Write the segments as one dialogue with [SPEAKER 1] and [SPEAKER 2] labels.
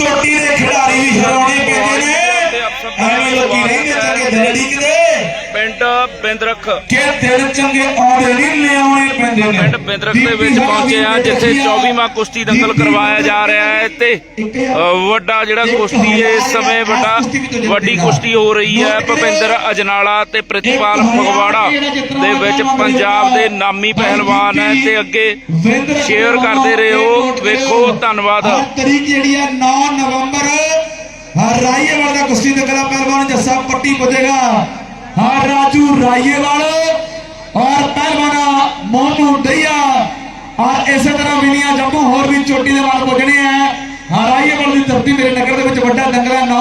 [SPEAKER 1] ਚੋਟੀ ਦੇ ਖਿਡਾਰੀ ਵੀ ਹਰਾਉਣੇ ਪੈਂਦੇ ਨੇ। ਐਵੇਂ ਲੋਕੀ ਰਹਿੰਦੇ ਚੰਗੇ ਦਿਨ ਢੀਕਦੇ
[SPEAKER 2] ਪਿੰਡ ਬਿੰਦਰਖ।
[SPEAKER 1] ਕਿ ਦਿਨ ਚੰਗੇ ਨਹੀਂ ਲਿਆਉਣੇ ਪੈਂਦੇ ਨੇ।
[SPEAKER 2] ਪਿੰਡ ਬਿੰਦਰਖ ਦੇ ਵਿੱਚ ਪਹੁੰਚੇ ਆ ਜਿੱਥੇ 24ਵਾਂ ਕੁਸ਼ਤੀ ਦੰਗਲ ਕਰਵਾਇਆ ਜਾ ਰਿਹਾ ਹੈ ਤੇ ਵੱਡਾ ਜਿਹੜਾ ਕੁਸ਼ਤੀ ਹੈ ਇਸ ਸਮੇਂ ਵੱਡਾ ਵੱਡੀ ਕੁਸ਼ਤੀ ਹੋ ਰਹੀ ਹੈ ਭੁਪਿੰਦਰ ਅਜਨਾਲਾ ਤੇ ਪ੍ਰਿਤਪਾਲ ਫਗਵਾੜਾ ਦੇ ਵਿੱਚ ਪੰਜਾਬ ਦੇ ਨਾਮੀ ਪਹਿਲਵਾਨ ਹੈ ਤੇ ਅੱਗੇ ਸ਼ੇਅਰ ਕਰਦੇ ਰਹੋ ਵੇਖੋ ਧੰਨਵਾਦ।
[SPEAKER 1] ਤਰੀਕ ਜਿਹੜੀ ਆ 9 ਨਵੰਬਰ ਹਾਂ ਰਾਈਏਵਾਲ ਦਾ ਕੁਸ਼ਤੀ ਦੇ ਕਲਾ ਪਹਿਲਵਾਨ ਜੱਸਾ ਪੱਟੀ ਪੁੱਜੇਗਾ। ਹਾਂ ਰਾਜੂ ਰਾਈਏਵਾਲ ਔਰ ਪਹਿਲਵਾਨਾ ਮੋਨੂ ਦਈਆ ਔਰ ਇਸੇ ਤਰ੍ਹਾਂ ਵਿਨੀਆ ਜੰਮੂ ਹੋਰ ਵੀ ਚੋਟੀ ਦੇ ਵਾਲ ਪੁੱਜਣੇ ਆ। ਹਾਂ ਰਾਈਏਵਾਲ ਦੀ ਧਰਤੀ ਮੇਰੇ ਨਗਰ ਦੇ ਵਿੱਚ ਵੱਡਾ ਦੰਗਲਾ 9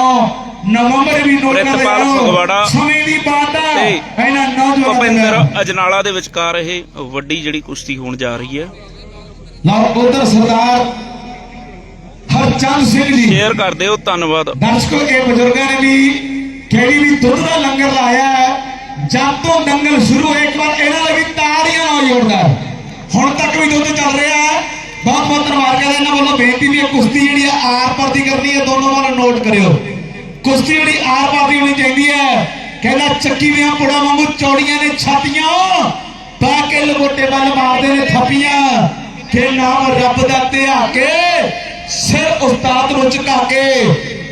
[SPEAKER 1] ਨਵੰਬਰ ਵੀ ਨੋਟ ਕਰਦੇ
[SPEAKER 2] ਪ੍ਰਿਤਪਾਲ
[SPEAKER 1] ਰਹੋ। ਸਮੇਂ ਦੀ ਬਾਤ ਹੈ ਇਹਨਾਂ ਨੌਜਵਾਨਾਂ
[SPEAKER 2] ਭੁਪਿੰਦਰ ਅਜਨਾਲਾ ਦੇ ਵਿਚਕਾਰ ਇਹ ਵੱਡੀ ਜਿਹੜੀ ਕੁਸ਼ਤੀ ਹੋਣ ਜਾ ਰਹੀ ਹੈ।
[SPEAKER 1] ਲਓ ਉਧਰ ਸਰਦਾਰ ਹਰਚੰਦ ਸਿੰਘ ਜੀ।
[SPEAKER 2] ਸ਼ੇਅਰ ਕਰ ਦਿਓ ਧੰਨਵਾਦ।
[SPEAKER 1] ਦਰਸ਼ਕੋ ਇਹ ਬਜ਼ੁਰਗਾਂ ਨੇ ਵੀ ਕਿਹੜੀ ਵੀ ਦੁੱਧ ਦਾ ਲੰਗਰ ਲਾਇਆ ਹੈ, ਜਦ ਤੋਂ ਦੰਗਲ ਸ਼ੁਰੂ ਹੋਇਆ ਇੱਕ ਵਾਰ ਇਹਨਾਂ ਲਈ ਵੀ ਤਾੜੀਆਂ ਨਾਲ ਜੋੜਦਾ ਹੁਣ ਤੱਕ ਵੀ ਦੁੱਧ ਚੱਲ ਰਿਹਾ ਹੈ। ਬਹੁਤ ਬਹੁਤ ਧੰਨਵਾਦ ਕਰਦੇ ਇਹਨਾਂ ਵੱਲੋਂ ਬੇਨਤੀ ਵੀ ਇਹ ਕੁਸ਼ਤੀ ਜਿਹੜੀ ਆਰ ਪਾਰ ਦੀ ਕਰਨੀ ਹੈ, ਦੋਨੋਂ ਵੱਲ ਨੋਟ ਕਰਿਓ। ਕੁਸ਼ਤੀ ਜਿਹੜੀ ਆਰ ਪਾਰ ਦੀ ਹੋਣੀ ਚਾਹੀਦੀ ਹੈ, ਕਹਿੰਦਾ ਚੱਕੀ ਦੀਆਂ ਪੁੜਾ ਵਾਂਗੂ ਚੌੜੀਆਂ ਨੇ ਛਾਤੀਆਂ, ਪਾ ਕੇ ਲਗੋਟੇ ਵੱਲ ਮਾਰਦੇ ਨੇ ਥੱਪੀਆਂ। ਕਿ ਨਾਮ ਰੱਬ ਦਾ ਧਿਆ ਕੇ ਸਿਰ ਉਸਤਾਦ ਨੂੰ ਝੁਕਾ ਕੇ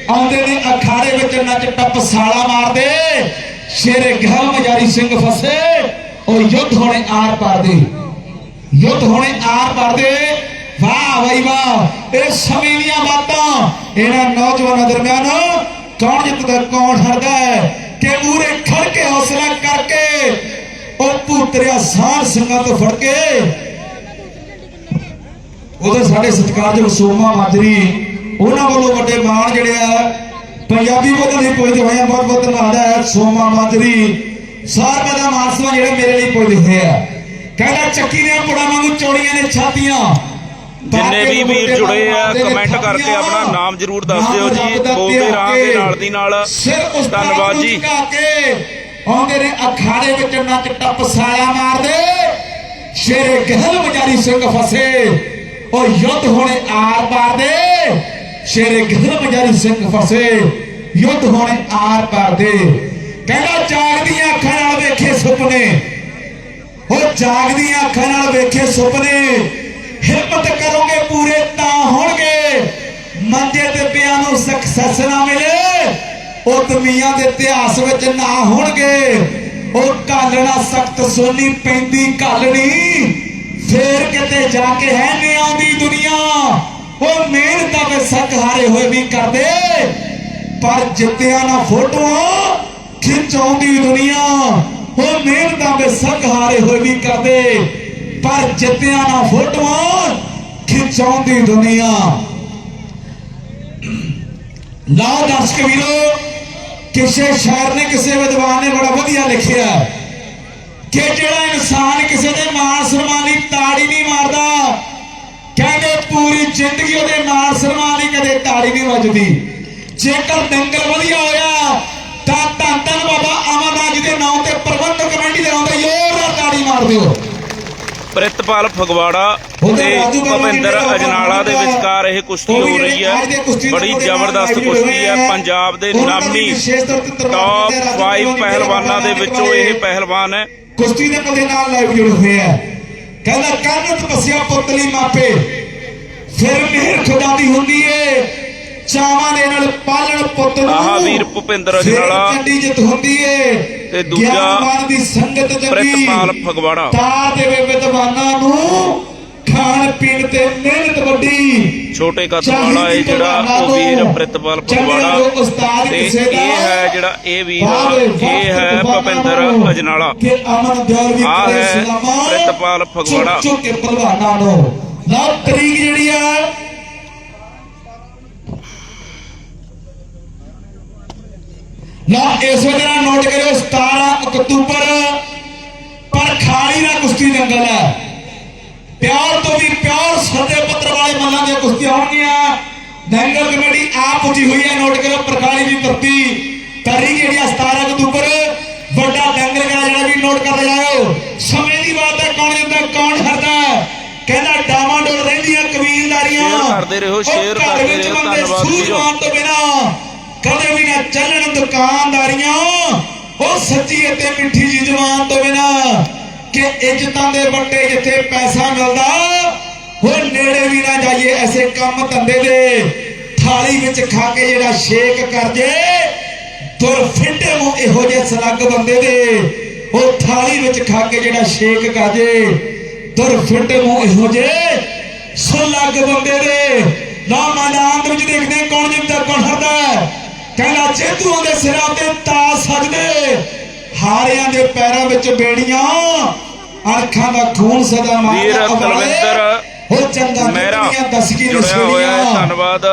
[SPEAKER 1] ਆਉਂਦੇ ਨੇ ਅਖਾੜੇ ਵਿੱਚ ਨੱਚ ਟੱਪ ਸਾਲਾ ਮਾਰਦੇ। ਸ਼ੇਰੇ ਗਹਿਲ ਮਜਾਰੀ ਸਿੰਘ ਫਸੇ। ਉਹ ਯੁੱਧ ਹੋਣੇ ਆਰ ਪਾਰ ਦੇ ਯੁੱਧ ਹੋਣੇ ਆਰ ਪਾਰ ਦੇ ਵਾਹ ਬਈ ਵਾਹ, ਇਹ ਸਮੇਂ ਬਾਤਾਂ। ਇਹਨਾਂ ਨੌਜਵਾਨਾਂ ਦਰਮਿਆਨ ਕੌਣ ਜਿੱਤਦਾ, ਕੌਣ ਹਰਦਾ ਹੈ? ਕਿ ਮੂਰੇ ਖੜ ਕੇ ਹੌਸਲਾ ਕਰਕੇ ਉਹ ਪੁੱਤਰਿਆ ਸਾਰ ਸਿੰਘਾਂ ਤੋਂ ਫੜ ਕੇ ਉਧਰ ਸਾਡੇ ਸਤਿਕਾਰਯੋਗ ਸੋਮਾ ਮਾਜਰੀ ਉਹਨਾਂ ਵੱਲੋਂ ਵੱਡੇ ਮਾਣ ਜਿਹੜੇ ਆ ਪੰਜਾਬੀ ਬੋਲਣ ਲਈ ਪੁੱਜਦੇ ਹੋਏ ਆ ਬਹੁਤ ਬਹੁਤ ਧੰਨਵਾਦ ਹੈ ਸੋਮਾ ਮਾਜਰੀ ਸਾਰਿਆਂ ਦਾ ਮਾਨਸਵਾ ਜਿਹੜੇ ਮੇਰੇ ਲਈ ਪੁੱਜਦੇ ਹੋਏ ਆ। ਕਹਿੰਦਾ ਚੱਕੀ ਦੀਆਂ ਪੁੜਾ ਵਾਂਗੂ ਚੌੜੀਆਂ ਨੇ ਛਾਤੀਆਂ।
[SPEAKER 2] ਜਿੰਨੇ ਵੀ ਵੀਰ ਜੁੜੇ ਆ ਕਮੈਂਟ ਕਰਕੇ ਆਪਣਾ ਨਾਮ ਜ਼ਰੂਰ ਦੱਸ ਦਿਓ ਜੀ ਬੋਲਦੇ ਰਹਾਂਗੇ ਨਾਲ ਦੀ ਨਾਲ। ਧੰਨਵਾਦ ਜੀ।
[SPEAKER 1] ਆਉਂਦੇ ਨੇ ਅਖਾੜੇ ਵਿੱਚ ਨੱਚ ਟੱਪ ਸਾਇਆ ਮਾਰਦੇ। ਸ਼ੇਰੇ ਗਹਿਲ ਮਜਾਰੀ ਸਿੰਘ ਫਸੇ ਉਹ ਯੁੱਧ ਹੋਣੇ ਆਰ ਪਾਰ ਦੇ ਸ਼ੇਰੇ ਗਹਿਲ ਮਜਾਰੀ ਸਿੰਘ ਫਸੇ, ਯੁੱਧ ਹੋਣੇ ਆਰ ਪਾਰ ਦੇ ਕਹਿੰਦਾ ਜਾਗਦੀਆਂ ਅੱਖਾਂ ਨਾਲ ਵੇਖੇ ਸੁਪਨੇ। ਉਹ ਜਾਗਦੀਆਂ ਅੱਖਾਂ ਨਾਲ ਵੇਖੇ ਸੁਪਨੇ। ਹਿੰਮਤ ਕਰੋਗੇ ਪੂਰੇ ਤਾਂ ਹੋਣਗੇ। ਮੰਜੇ ਤੇ ਪਿਆ ਨੂੰ ਸਕਸੈਸ ਨਾ ਮਿਲੇ। ਉਹ ਦੁਨੀਆ ਦੇ ਇਤਿਹਾਸ ਵਿੱਚ ਨਾ ਹੋਣਗੇ। ਉਹ ਕਾਲਣਾ ਸਖਤ ਸੋਨੀ, ਪੈਂਦੀ ਕਾਲਣੀ ਫੇਰ ਕਿਤੇ ਜਾ ਕੇ ਹੈ ਨਹੀਂ ਆਉਂਦੀ ਦੁਨੀਆ। ਉਹ ਮਿਹਨਤਾਂ ਵਿੱਚ ਸੱਕ ਹਾਰੇ ਹੋਏ ਵੀ ਕਰਦੇ, ਪਰ ਜਿੱਤਿਆਂ ਨਾ ਫੋਟੋਆਂ ਖਿਚਾਉਂਦੀ ਦੁਨੀਆ। ਉਹ ਮਿਹਨਤਾਂ ਵਿੱਚ ਸੱਕ ਹਾਰੇ ਹੋਏ ਵੀ ਕਰਦੇ, ਪਰ ਜਿੱਤਿਆਂ ਨਾ ਫੋਟੋਆਂ ਖਿਚਾਉਂਦੀ ਦੁਨੀਆ। ਲਓ ਦਰਸ਼ਕ ਵੀਰੋ, ਕਿਸੇ ਸ਼ਾਇਰ ਨੇ ਕਿਸੇ ਵਿਦਵਾਨ ਨੇ ਬੜਾ ਵਧੀਆ ਲਿਖਿਆ। ਕਿ ਜਿਹੜਾ ਇਨਸਾਨ ਕਿਸੇ ਦੇ ਮਾਣ ਸਨਮਾਨ ਲਈ ਤਾੜੀ ਨਹੀਂ ਮਾਰਦਾ ਕਹਿੰਦੇ ਪੂਰੀ ਜ਼ਿੰਦਗੀ ਉਹਦੇ ਮਾਣ ਸਨਮਾਨ ਲਈ ਕਦੇ ਤਾੜੀ ਨਹੀਂ ਵੱਜਦੀ। ਜੇਕਰ ਦੰਗਲ ਵਧੀਆ ਹੋਇਆ ਤਾਂ ਧੰਨ ਧੰਨ ਬਾਬਾ ਅਮਰਨਾਥ ਜੀ ਦੇ ਨਾਮ ਤੇ ਪ੍ਰਬੰਧਕ ਕਮੇਟੀ ਦੇ ਨਾਮ ਤੇ ਜ਼ੋਰਦਾਰ ਤਾੜੀ ਮਾਰ ਦਿਓ।
[SPEAKER 2] ਪ੍ਰਿਤਪਾਲ ਫਗਵਾੜਾ ਤੇ ਭੁਪਿੰਦਰ ਅਜਨਾਲਾ ਦੇ ਵਿਚਕਾਰ ਇਹ ਕੁਸ਼ਤੀ ਹੋ ਰਹੀ ਹੈ। ਬੜੀ ਜ਼ਬਰਦਸਤ ਕੁਸ਼ਤੀ ਹੈ। ਪੰਜਾਬ ਦੇ ਨਾਮੀ ਟੌਪ 5 ਪਹਿਲਵਾਨਾਂ ਦੇ ਵਿੱਚੋਂ ਇਹ ਪਹਿਲਵਾਨ ਹੈ।
[SPEAKER 1] ਕੁਸ਼ਤੀ ਦੇ ਕਦੇ ਨਾਲ ਲਾਈਵ ਜੁੜੇ ਹੋਏ ਆ ਕਹਿੰਦਾ ਕਰਨ ਤਪੱਸਿਆ ਪੁੱਤਲੀ ਮਾਪੇ? ਫਿਰ ਮਿਹਰ ਖੁਦਾ ਦੀ ਹੁੰਦੀ ਏ। ਚਾਵਾਂ ਦੇ ਨਾਲ ਪਾਲਣ ਪੁੱਤ ਨੂੰ।
[SPEAKER 2] ਆਹ ਵੀਰ ਭੁਪਿੰਦਰ ਅਜਨਾਲਾ।
[SPEAKER 1] ਚੰਡੀ ਜਿੱਤ ਹੁੰਦੀ ਏ।
[SPEAKER 2] ਤੇ ਦੂਜਾ
[SPEAKER 1] ਗਿਆਨਵਾਨ ਦੀ ਸੰਗਤ
[SPEAKER 2] ਪ੍ਰਿਤਪਾਲ ਫਗਵਾੜਾ।
[SPEAKER 1] ਤਾਂ ਦੇਵੇ ਵਿਦਵਾਨਾਂ ਨੂੰ ਖਾਣ ਪੀਣ ਤੇ ਮਿਹਨਤ ਵੱਡੀ।
[SPEAKER 2] ਛੋਟੇ ਕੱਦ ਵਾਲਾ ਇਹ ਜਿਹੜਾ ਉਹ ਵੀਰ ਪ੍ਰਿਤਪਾਲ ਫਗਵਾੜਾ ਤੇ ਇਹ ਹੈ ਜਿਹੜਾ ਇਹ ਵੀਰ ਇਹ ਹੈ ਭੁਪਿੰਦਰ ਅਜਨਾਲਾ।
[SPEAKER 1] ਕਿ ਅਮਨ ਦਿਓਰ ਵੀ ਕਰੇ
[SPEAKER 2] ਹੈ ਪ੍ਰਿਤਪਾਲ ਫਗਵਾੜਾ।
[SPEAKER 1] ਚੁੱਕ ਪਹਿਲਵਾਨਾਂ ਨੂੰ। ਲਓ ਤਰੀਕ ਜਿਹੜੀ ਆ ਲਓ ਇਸ ਵੇਲੇ ਨੋਟ ਕਰਿਓ 17 ਅਕਤੂਬਰ ਪਰ ਖਾਲੀ ਨਾ ਕੁਸ਼ਤੀ ਦੰਗਲ ਹੈ। ਪਿਆਰ ਤੋਂ ਵੀ ਪਿਆਰ ਸੱਦੇ ਪੱਤਰ ਵਾਲੇ ਮੱਲਾਂ ਦੀਆਂ ਕੁਸ਼ਤੀਆਂ ਹੋਣਗੀਆਂ। ਦੰਗਲ ਕਮੇਟੀ ਆਪ ਉੱਠੀ ਹੋਈ ਹੈ ਨੋਟ ਕਰੋ ਪ੍ਰਖਾਲੀ ਦੀ ਧਰਤੀ ਤਾਰੀਖ ਜਿਹੜੀ ਆ 17 ਅਕਤੂਬਰ। ਵੱਡਾ ਦੰਗਲ ਕਰਾ ਜਿਹੜਾ ਵੀ ਨੋਟ ਕਰਦੇ ਜਾਓ ਸਮੇਂ ਦੀ ਬਾਤ ਹੈ ਕੌਣ ਜਿੰਦਾ ਕੌਣ ਹਰਦਾ ਕਹਿੰਦਾ ਡਾਵਾਂ ਡੋਲ ਰਹਿੰਦੀਆਂ ਕਬੀਲਦਾਰੀਆਂ।
[SPEAKER 2] ਕਰਦੇ ਰਹੋ, ਸ਼ੇਅਰ ਕਰਦੇ ਰਹੋ, ਧੰਨਵਾਦ।
[SPEAKER 1] ਸੂਝਵਾਨ ਤੋਂ ਬਿਨਾ ਕਦੇ ਵੀ ਨਾ ਚੱਲਣ ਦੁਕਾਨਦਾਰੀਆਂ। ਉਹ ਸੱਚੀ ਅਤੇ ਮਿੱਠੀ ਜੀ ਜ਼ੁਬਾਨ ਤੋਂ ਬਿਨਾ ਕਿ ਇੱਜ਼ਤਾਂ ਦੇ ਵੱਟੇ ਜਿੱਥੇ ਪੈਸਾ ਮਿਲਦਾ ਉਹ ਨੇੜੇ ਵੀ ਨਾ ਜਾਈਏ ਐਸੇ ਕੰਮ ਧੰਦੇ ਦੇ। ਥਾਲੀ ਵਿੱਚ ਖਾ ਕੇ ਜਿਹੜਾ ਸ਼ੇਕ ਕਰ ਜੇ ਤੁਰ ਫਿੱਟੇ ਮੂੰਹ ਇਹੋ ਜਿਹੇ ਸਲੱਗ ਬੰਦੇ ਦੇ। ਉਹ ਥਾਲੀ ਵਿੱਚ ਖਾ ਕੇ ਜਿਹੜਾ ਸ਼ੇਕ ਕਰ ਜੇ ਤੁਰ ਫਿੱਟੇ ਮੂੰਹ ਇਹੋ ਜਿਹੇ ਸਲੱਗ ਬੰਦੇ ਦੇ। ਨਾ ਮੈਦਾਨ ਦੇ ਵਿੱਚ ਦੇਖਦੇ ਕੌਣ ਜਿੱਤਦਾ, ਕੌਣ ਹਾਰਦਾ। ਕਹਿੰਦਾ ਜੇਤੂਆਂ ਦੇ ਸਿਰਾਂ ਤੇ ਤਾਜ ਸਜਦੇ ਹਾਰਿਆਂ ਦੇ ਪੈਰਾਂ ਵਿੱਚ ਬੇੜੀਆਂ ਅੱਖਾਂ ਦਾ ਖੂਨ ਸਦਾ ਮਾਰਦਾ
[SPEAKER 2] ਕੁਲਵਿੰਦਰ
[SPEAKER 1] ਉਹ ਚੰਗਾ
[SPEAKER 2] ਮੇਰਾ ਜੁੜਿਆ ਹੋਇਆ ਧੰਨਵਾਦ।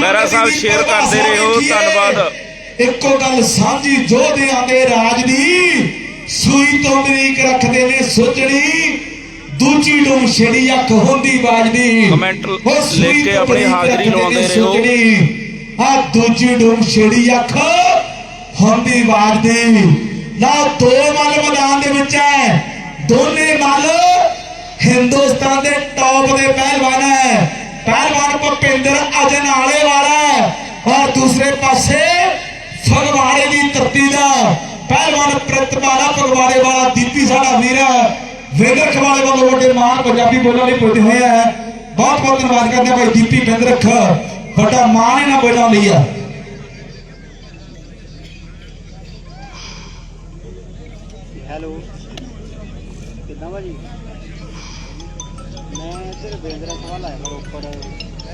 [SPEAKER 2] ਮੇਰਾ ਸਾਹਿਬ ਸ਼ੇਅਰ ਕਰਦੇ ਰਹੋ। ਧੰਨਵਾਦ।
[SPEAKER 1] ਇੱਕੋ ਗੱਲ ਸਾਂਝੀ ਜੋਧਿਆਂ ਦੇ ਰਾਜ ਦੀ ਸੂਈ ਤੋਂ ਬਰੀਕ ਰੱਖਦੇ ਨੇ ਸੋਚਣੀ। ਦੂਜੀ ਡੂਮ ਛੇੜੀ ਅੱਖ ਹੁੰਦੀ ਬਾਜਦੀ।
[SPEAKER 2] ਕਮੈਂਟ ਲਿਖ ਕੇ ਆਪਣੀ ਹਾਜ਼ਰੀ ਲਵਾਉਂਦੇ ਰਹੋ।
[SPEAKER 1] ਆ ਦੂਜੀ ਡੂਮ ਛੇੜੀ ਅੱਖ ਹੁੰਦੀ ਬਾਜਦੀ। ਨਾ ਦੋ ਮੱਲ ਮੈਦਾਨ ਦੇ ਵਿੱਚ ਹੈ। ਦੋਨੇ ਮੱਲ ਹਿੰਦੁਸਤਾਨ ਦੇ ਟੌਪ ਦੇ ਪਹਿਲਵਾਨ ਹੈ। ਪਹਿਲਵਾਨ ਭੁਪਿੰਦਰ ਅਜਨਾਲੇ ਵਾਲਾ ਔਰ ਦੂਸਰੇ ਪਾਸੇ ਫਗਵਾੜੇ ਦੀ ਧਰਤੀ ਦਾ ਪਹਿਲਵਾਨ ਪ੍ਰਤਪਾਲਾ ਫਗਵਾੜੇ ਵਾਲਾ ਦੀਪੀ ਸਾਡਾ ਵੀਰ ਹੈ। ਵੇਦਰ ਖਵਾਲੇ ਵੱਲੋਂ ਵੱਡੇ ਮਾਨ ਪੰਜਾਬੀ ਬੋਲਣ ਲਈ ਪੁੱਜੇ ਹੋਏ ਹੈ। ਬਹੁਤ ਬਹੁਤ ਧੰਨਵਾਦ ਕਰਦੇ ਹਾਂ ਭਾਈ ਦੀਪੀ ਬਿੰਦਰਖ। ਵੱਡਾ ਮਾਨ ਇਹਨਾਂ ਬੋਲਣ ਲਈ ਆ
[SPEAKER 3] ਹੈਲੋ ਕਿੱਦਾਂ ਭਾਜੀ ਮੈਂ ਇੱਧਰ ਬੇਂਦਰਾ ਸਵਾਲ ਆਇਆ ਮੇਰਾ ਉੱਪਰ।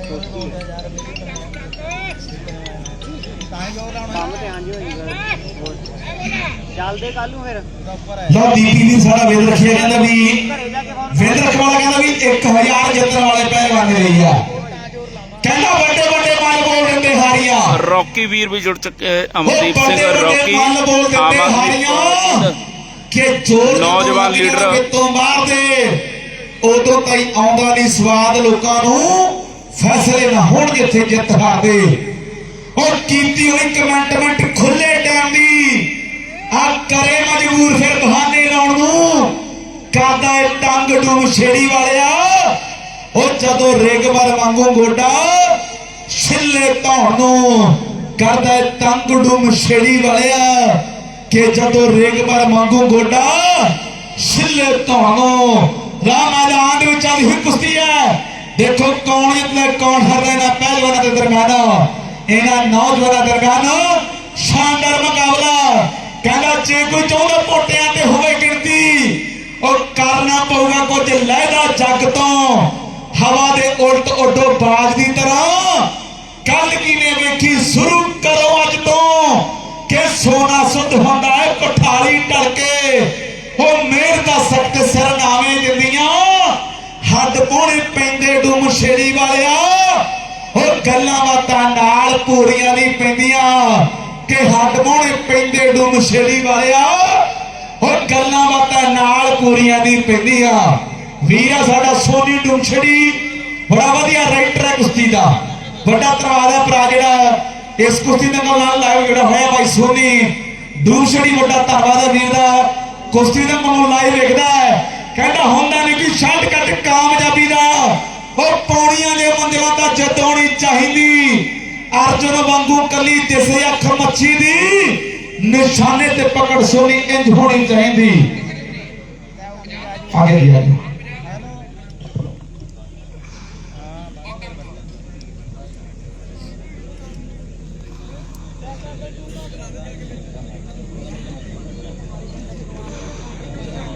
[SPEAKER 3] ਦੋਸਤੀ ਕੰਮ ਤੇ ਹਾਂਜੀ ਹੋਈ ਚੱਲਦੇ ਕੱਲ ਨੂੰ ਫਿਰ।
[SPEAKER 1] ਲਓ ਦੀਪੀ ਵੀ ਸਾਡਾ ਵੇਦਰ ਰੱਖਿਆ ਕਹਿੰਦਾ ਵੀ
[SPEAKER 3] ਘਰੇ ਜਾ ਕੇ ਫੋਨ
[SPEAKER 1] ਵੇਦਰ ਰਖਵਾਲਾ ਕਹਿੰਦਾ ਵੀ 1000 ਜਿੱਤਣ ਵਾਲੇ ਪਹਿਲਵਾਨ ਰਹੀ ਆ। ਕਹਿੰਦਾ ਵੱਡੇ ਵੱਡੇ ਮੱਲ ਬੋਲ ਦਿੰਦੇ ਹਾਰੀਆਂ।
[SPEAKER 2] ਰੌਕੀ ਵੀਰ ਵੀ ਜੁੜ ਚੁੱਕੇ
[SPEAKER 1] ਵੱਡੇ
[SPEAKER 2] ਸਿੰਘ ਰੌਕੀ
[SPEAKER 1] ਮੱਲ ਬੋਲ ਦਿੰਦੇ
[SPEAKER 2] ਆਮ ਆਦਮੀ
[SPEAKER 1] ਕਿ ਜੋਰ
[SPEAKER 2] ਨੌਜਵਾਨ ਲੀਡਰ।
[SPEAKER 1] ਤੋਂ ਮਾਰਦੇ ਉਦੋਂ ਤਾਈ ਆਉਂਦਾ ਨਹੀਂ ਸਵਾਦ ਲੋਕਾਂ ਨੂੰ ਫੈਸਲੇ ਨਾ ਹੋਣ ਜਿੱਥੇ ਜਿੱਤ ਹਾਰਦੇ। ਔਰ ਕੀਤੀ ਹੋਈ ਕਮੈਂਟਮੈਂਟ ਖੁੱਲੇ ਟਾਈਮ ਦੀ ਆ ਕਰੇ ਮਜਬੂਰ ਫਿਰ ਬਹਾਨੇ ਲਾਉਣ ਨੂੰ। ਕਰਦਾ ਏ ਟੰਗ ਡੂਮ ਛੇੜੀ ਵਾਲਿਆ? ਉਹ ਜਦੋਂ ਰਿਗਵਰ ਵਾਂਗੂ ਗੋਡਾ ਛਿੱਲੇ ਧੌਣ ਨੂੰ ਕਰਦਾ ਟੰਗ ਡੂਮ ਛੇੜੀ ਵਾਲਿਆ? ਕਿ ਜਦੋਂ ਰਿਗਵਰ ਵਾਂਗੂ ਗੋਡਾ ਛਿੱਲੇ ਧੌਣ। ਨੂੰ ਰਾਹ ਦੇ ਵਿੱਚ ਚੱਲ ਹੋਈ ਕੁਸ਼ਤੀ ਹੈ। ਦੇਖੋ ਕੌਣ ਜਿੱਤਦਾ, ਕੌਣ ਹਾਰਦਾ ਇਹਨਾਂ ਪਹਿਲਵਾਨਾਂ ਦੇ ਦਰਮਿਆਨ। ਇਹਨਾਂ ਨੌਜਵਾਨਾਂ ਦਰਮਿਆਨ ਸ਼ਾਨਦਾਰ ਮੁਕਾਬਲਾ। ਕਹਿੰਦਾ, ਜੇ ਕੋਈ ਚਾਹੁੰਦਾ ਪੋਟਿਆਂ ਤੇ ਹੋਵੇ ਗਿਣਤੀ, ਉਹ ਕਰਨਾ ਪਊਗਾ ਕੁਝ ਲਹਿਦਾ ਜੱਗ ਤੋਂ। ਹਵਾ ਦੇ ਉਲਟ ਉੱਡੋ ਬਾਜ ਦੀ ਤਰ੍ਹਾਂ। ਕੱਲ ਕਿਵੇਂ ਵੇਖੀ? ਸ਼ੁਰੂ ਕਰੋ ਅੱਜ ਤੋਂ। ਕਿ ਸੋਨਾ ਸੁੱਧ ਹੁੰਦਾ ਹੈ, ਪਠਾਲੀ ਢਲ ਉਹ ਮਿਹਰ ਦਾ ਸਖਤ ਸਰਨਾਵੇਂ ਦਿੰਦੀਆਂ। ਹੱਡ ਪੋਣੇ ਪੈਂਦੇ ਡੂਮ ਛੇੜੀ ਵਾਲਿਆ। ਉਹ ਗੱਲਾਂ ਬਾਤਾਂ ਨਾਲ ਪੂਰੀਆਂ ਨਹੀਂ ਪੈਂਦੀਆਂ। ਕਿ ਹੱਡ ਪੋਣੇ ਪੈਂਦੇ ਡੂਮ ਛੇੜੀ ਵਾਲਿਆ। ਉਹ ਗੱਲਾਂ ਬਾਤਾਂ ਨਾਲ ਪੂਰੀਆਂ ਨਹੀਂ ਪੈਂਦੀਆਂ। ਵੀਰਾ ਸਾਡਾ ਸੋਨੀ ਡੂਮ ਸ਼ੇਰੀ ਬੜਾ ਵਧੀਆ ਰਾਈਟਰ ਹੈ ਕੁਸ਼ਤੀ ਦਾ। ਵੱਡਾ ਧੰਨਵਾਦ ਹੈ ਭਰਾ ਜਿਹੜਾ। ਇਸ ਕੁਸ਼ਤੀ ਦੇ ਨਾਲ ਲਾਈਵ ਜਿਹੜਾ ਹੋਇਆ ਭਾਈ ਸੋਨੀ। ਦੂਸਰੀ ਵੱਡਾ ਧੰਨਵਾਦ ਵੀਰ ਦਾ ਕੁਸ਼ਤੀ ਦੇ ਮਨੋਂ ਲਾਈਵ ਵੇਖਦਾ ਹੈ। ਕਹਿੰਦਾ ਹੁੰਦਾ ਨਹੀਂ ਕਿ ਸ਼ਾਰਟਕਟ ਕਾਮਯਾਬੀ ਦਾ। ਉਹ ਪੌੜੀਆਂ ਦੇ ਮੰਜ਼ਿਲਾਂ ਤਾਂ ਜਿੱਤਣੀ ਚਾਹੀਦੀ। ਅਰਜੁਨ ਵਾਂਗੂ ਕੱਲੀ ਦਿਸੇ ਅੱਖ ਮੱਛੀ ਦੀ। ਨਿਸ਼ਾਨੇ ਤੇ ਪਕੜ ਸੋਨੀ ਇੰਜ ਹੋਣੀ ਚਾਹੀਦੀ। ਆਗੇ ਜੀ ਆਗੇ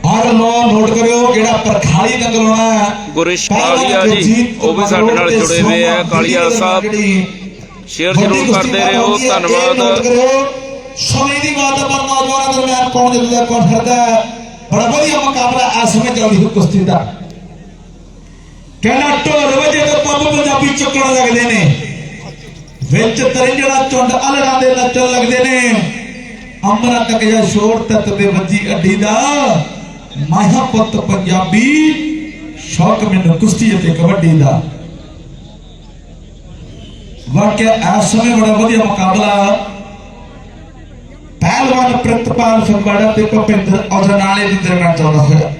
[SPEAKER 1] ਹਰ ਨੋ ਨੋਟ ਕਰਿਓ ਜਿਹੜਾ ਪਰਖਾਲੀ ਦੰਗਲ ਹੋਣਾ ਹੈ।
[SPEAKER 2] ਗੁਰਿਸ਼ ਕਾਲੀਆ ਜੀ ਉਹ ਵੀ ਸਾਡੇ ਨਾਲ ਜੁੜੇ ਹੋਏ ਆ। ਕਾਲੀਆ ਸਾਹਿਬ ਸ਼ੇਅਰ ਜ਼ਰੂਰ ਕਰਦੇ ਰਹੋ। ਧੰਨਵਾਦ।
[SPEAKER 1] ਸਮੇਂ ਦੀ ਬਾਤ ਹੈ ਪਰ ਨੌਜਵਾਨਾਂ ਦਰਮਿਆਨ ਕੌਣ ਜਿੱਤਦਾ ਕੌਣ ਫਿਰਦਾ ਹੈ। ਬੜਾ ਵਧੀਆ ਮੁਕਾਬਲਾ ਇਸ ਸਮੇਂ ਚੱਲਦੀ ਹੋਈ ਕੁਸ਼ਤੀ ਦਾ। ਕਹਿੰਦਾ ਢੋਲ ਵਜੇ ਤੇ ਪੰਬ ਪੰਜਾਬੀ ਚੁੱਕਣ ਲੱਗਦੇ ਨੇ। ਵਿੱਚ ਤਰਿੰਜੜਾ ਚੁੰਡ ਅਲੜਾਂ ਦੇ ਨੱਚਣ ਲੱਗਦੇ ਨੇ। ਅਮਰਾ ਤੱਕ ਜਾਂ ਛੋੜ ਤੱਕ ਦੇ ਵੱਜੀ ਅੱਡੀ ਦਾ। ਮਾਹਾ ਪੁੱਤ ਪੰਜਾਬੀ ਸ਼ੌਕ ਮੈਨੂੰ ਕੁਸ਼ਤੀ ਅਤੇ ਕਬੱਡੀ ਦਾ। ਵਾਕਿਆ ਇਸ ਸਮੇਂ ਬੜਾ ਵਧੀਆ ਮੁਕਾਬਲਾ। ਪਹਿਲਵਾਨ ਪ੍ਰਤਪਾਲ ਫਗਵਾੜਾ ਤੇ ਭੁਪਿੰਦਰ ਔਜਨਾਲੇ ਦੀ ਦਰਮਿਆਨ ਚੱਲਦਾ ਹੋਇਆ।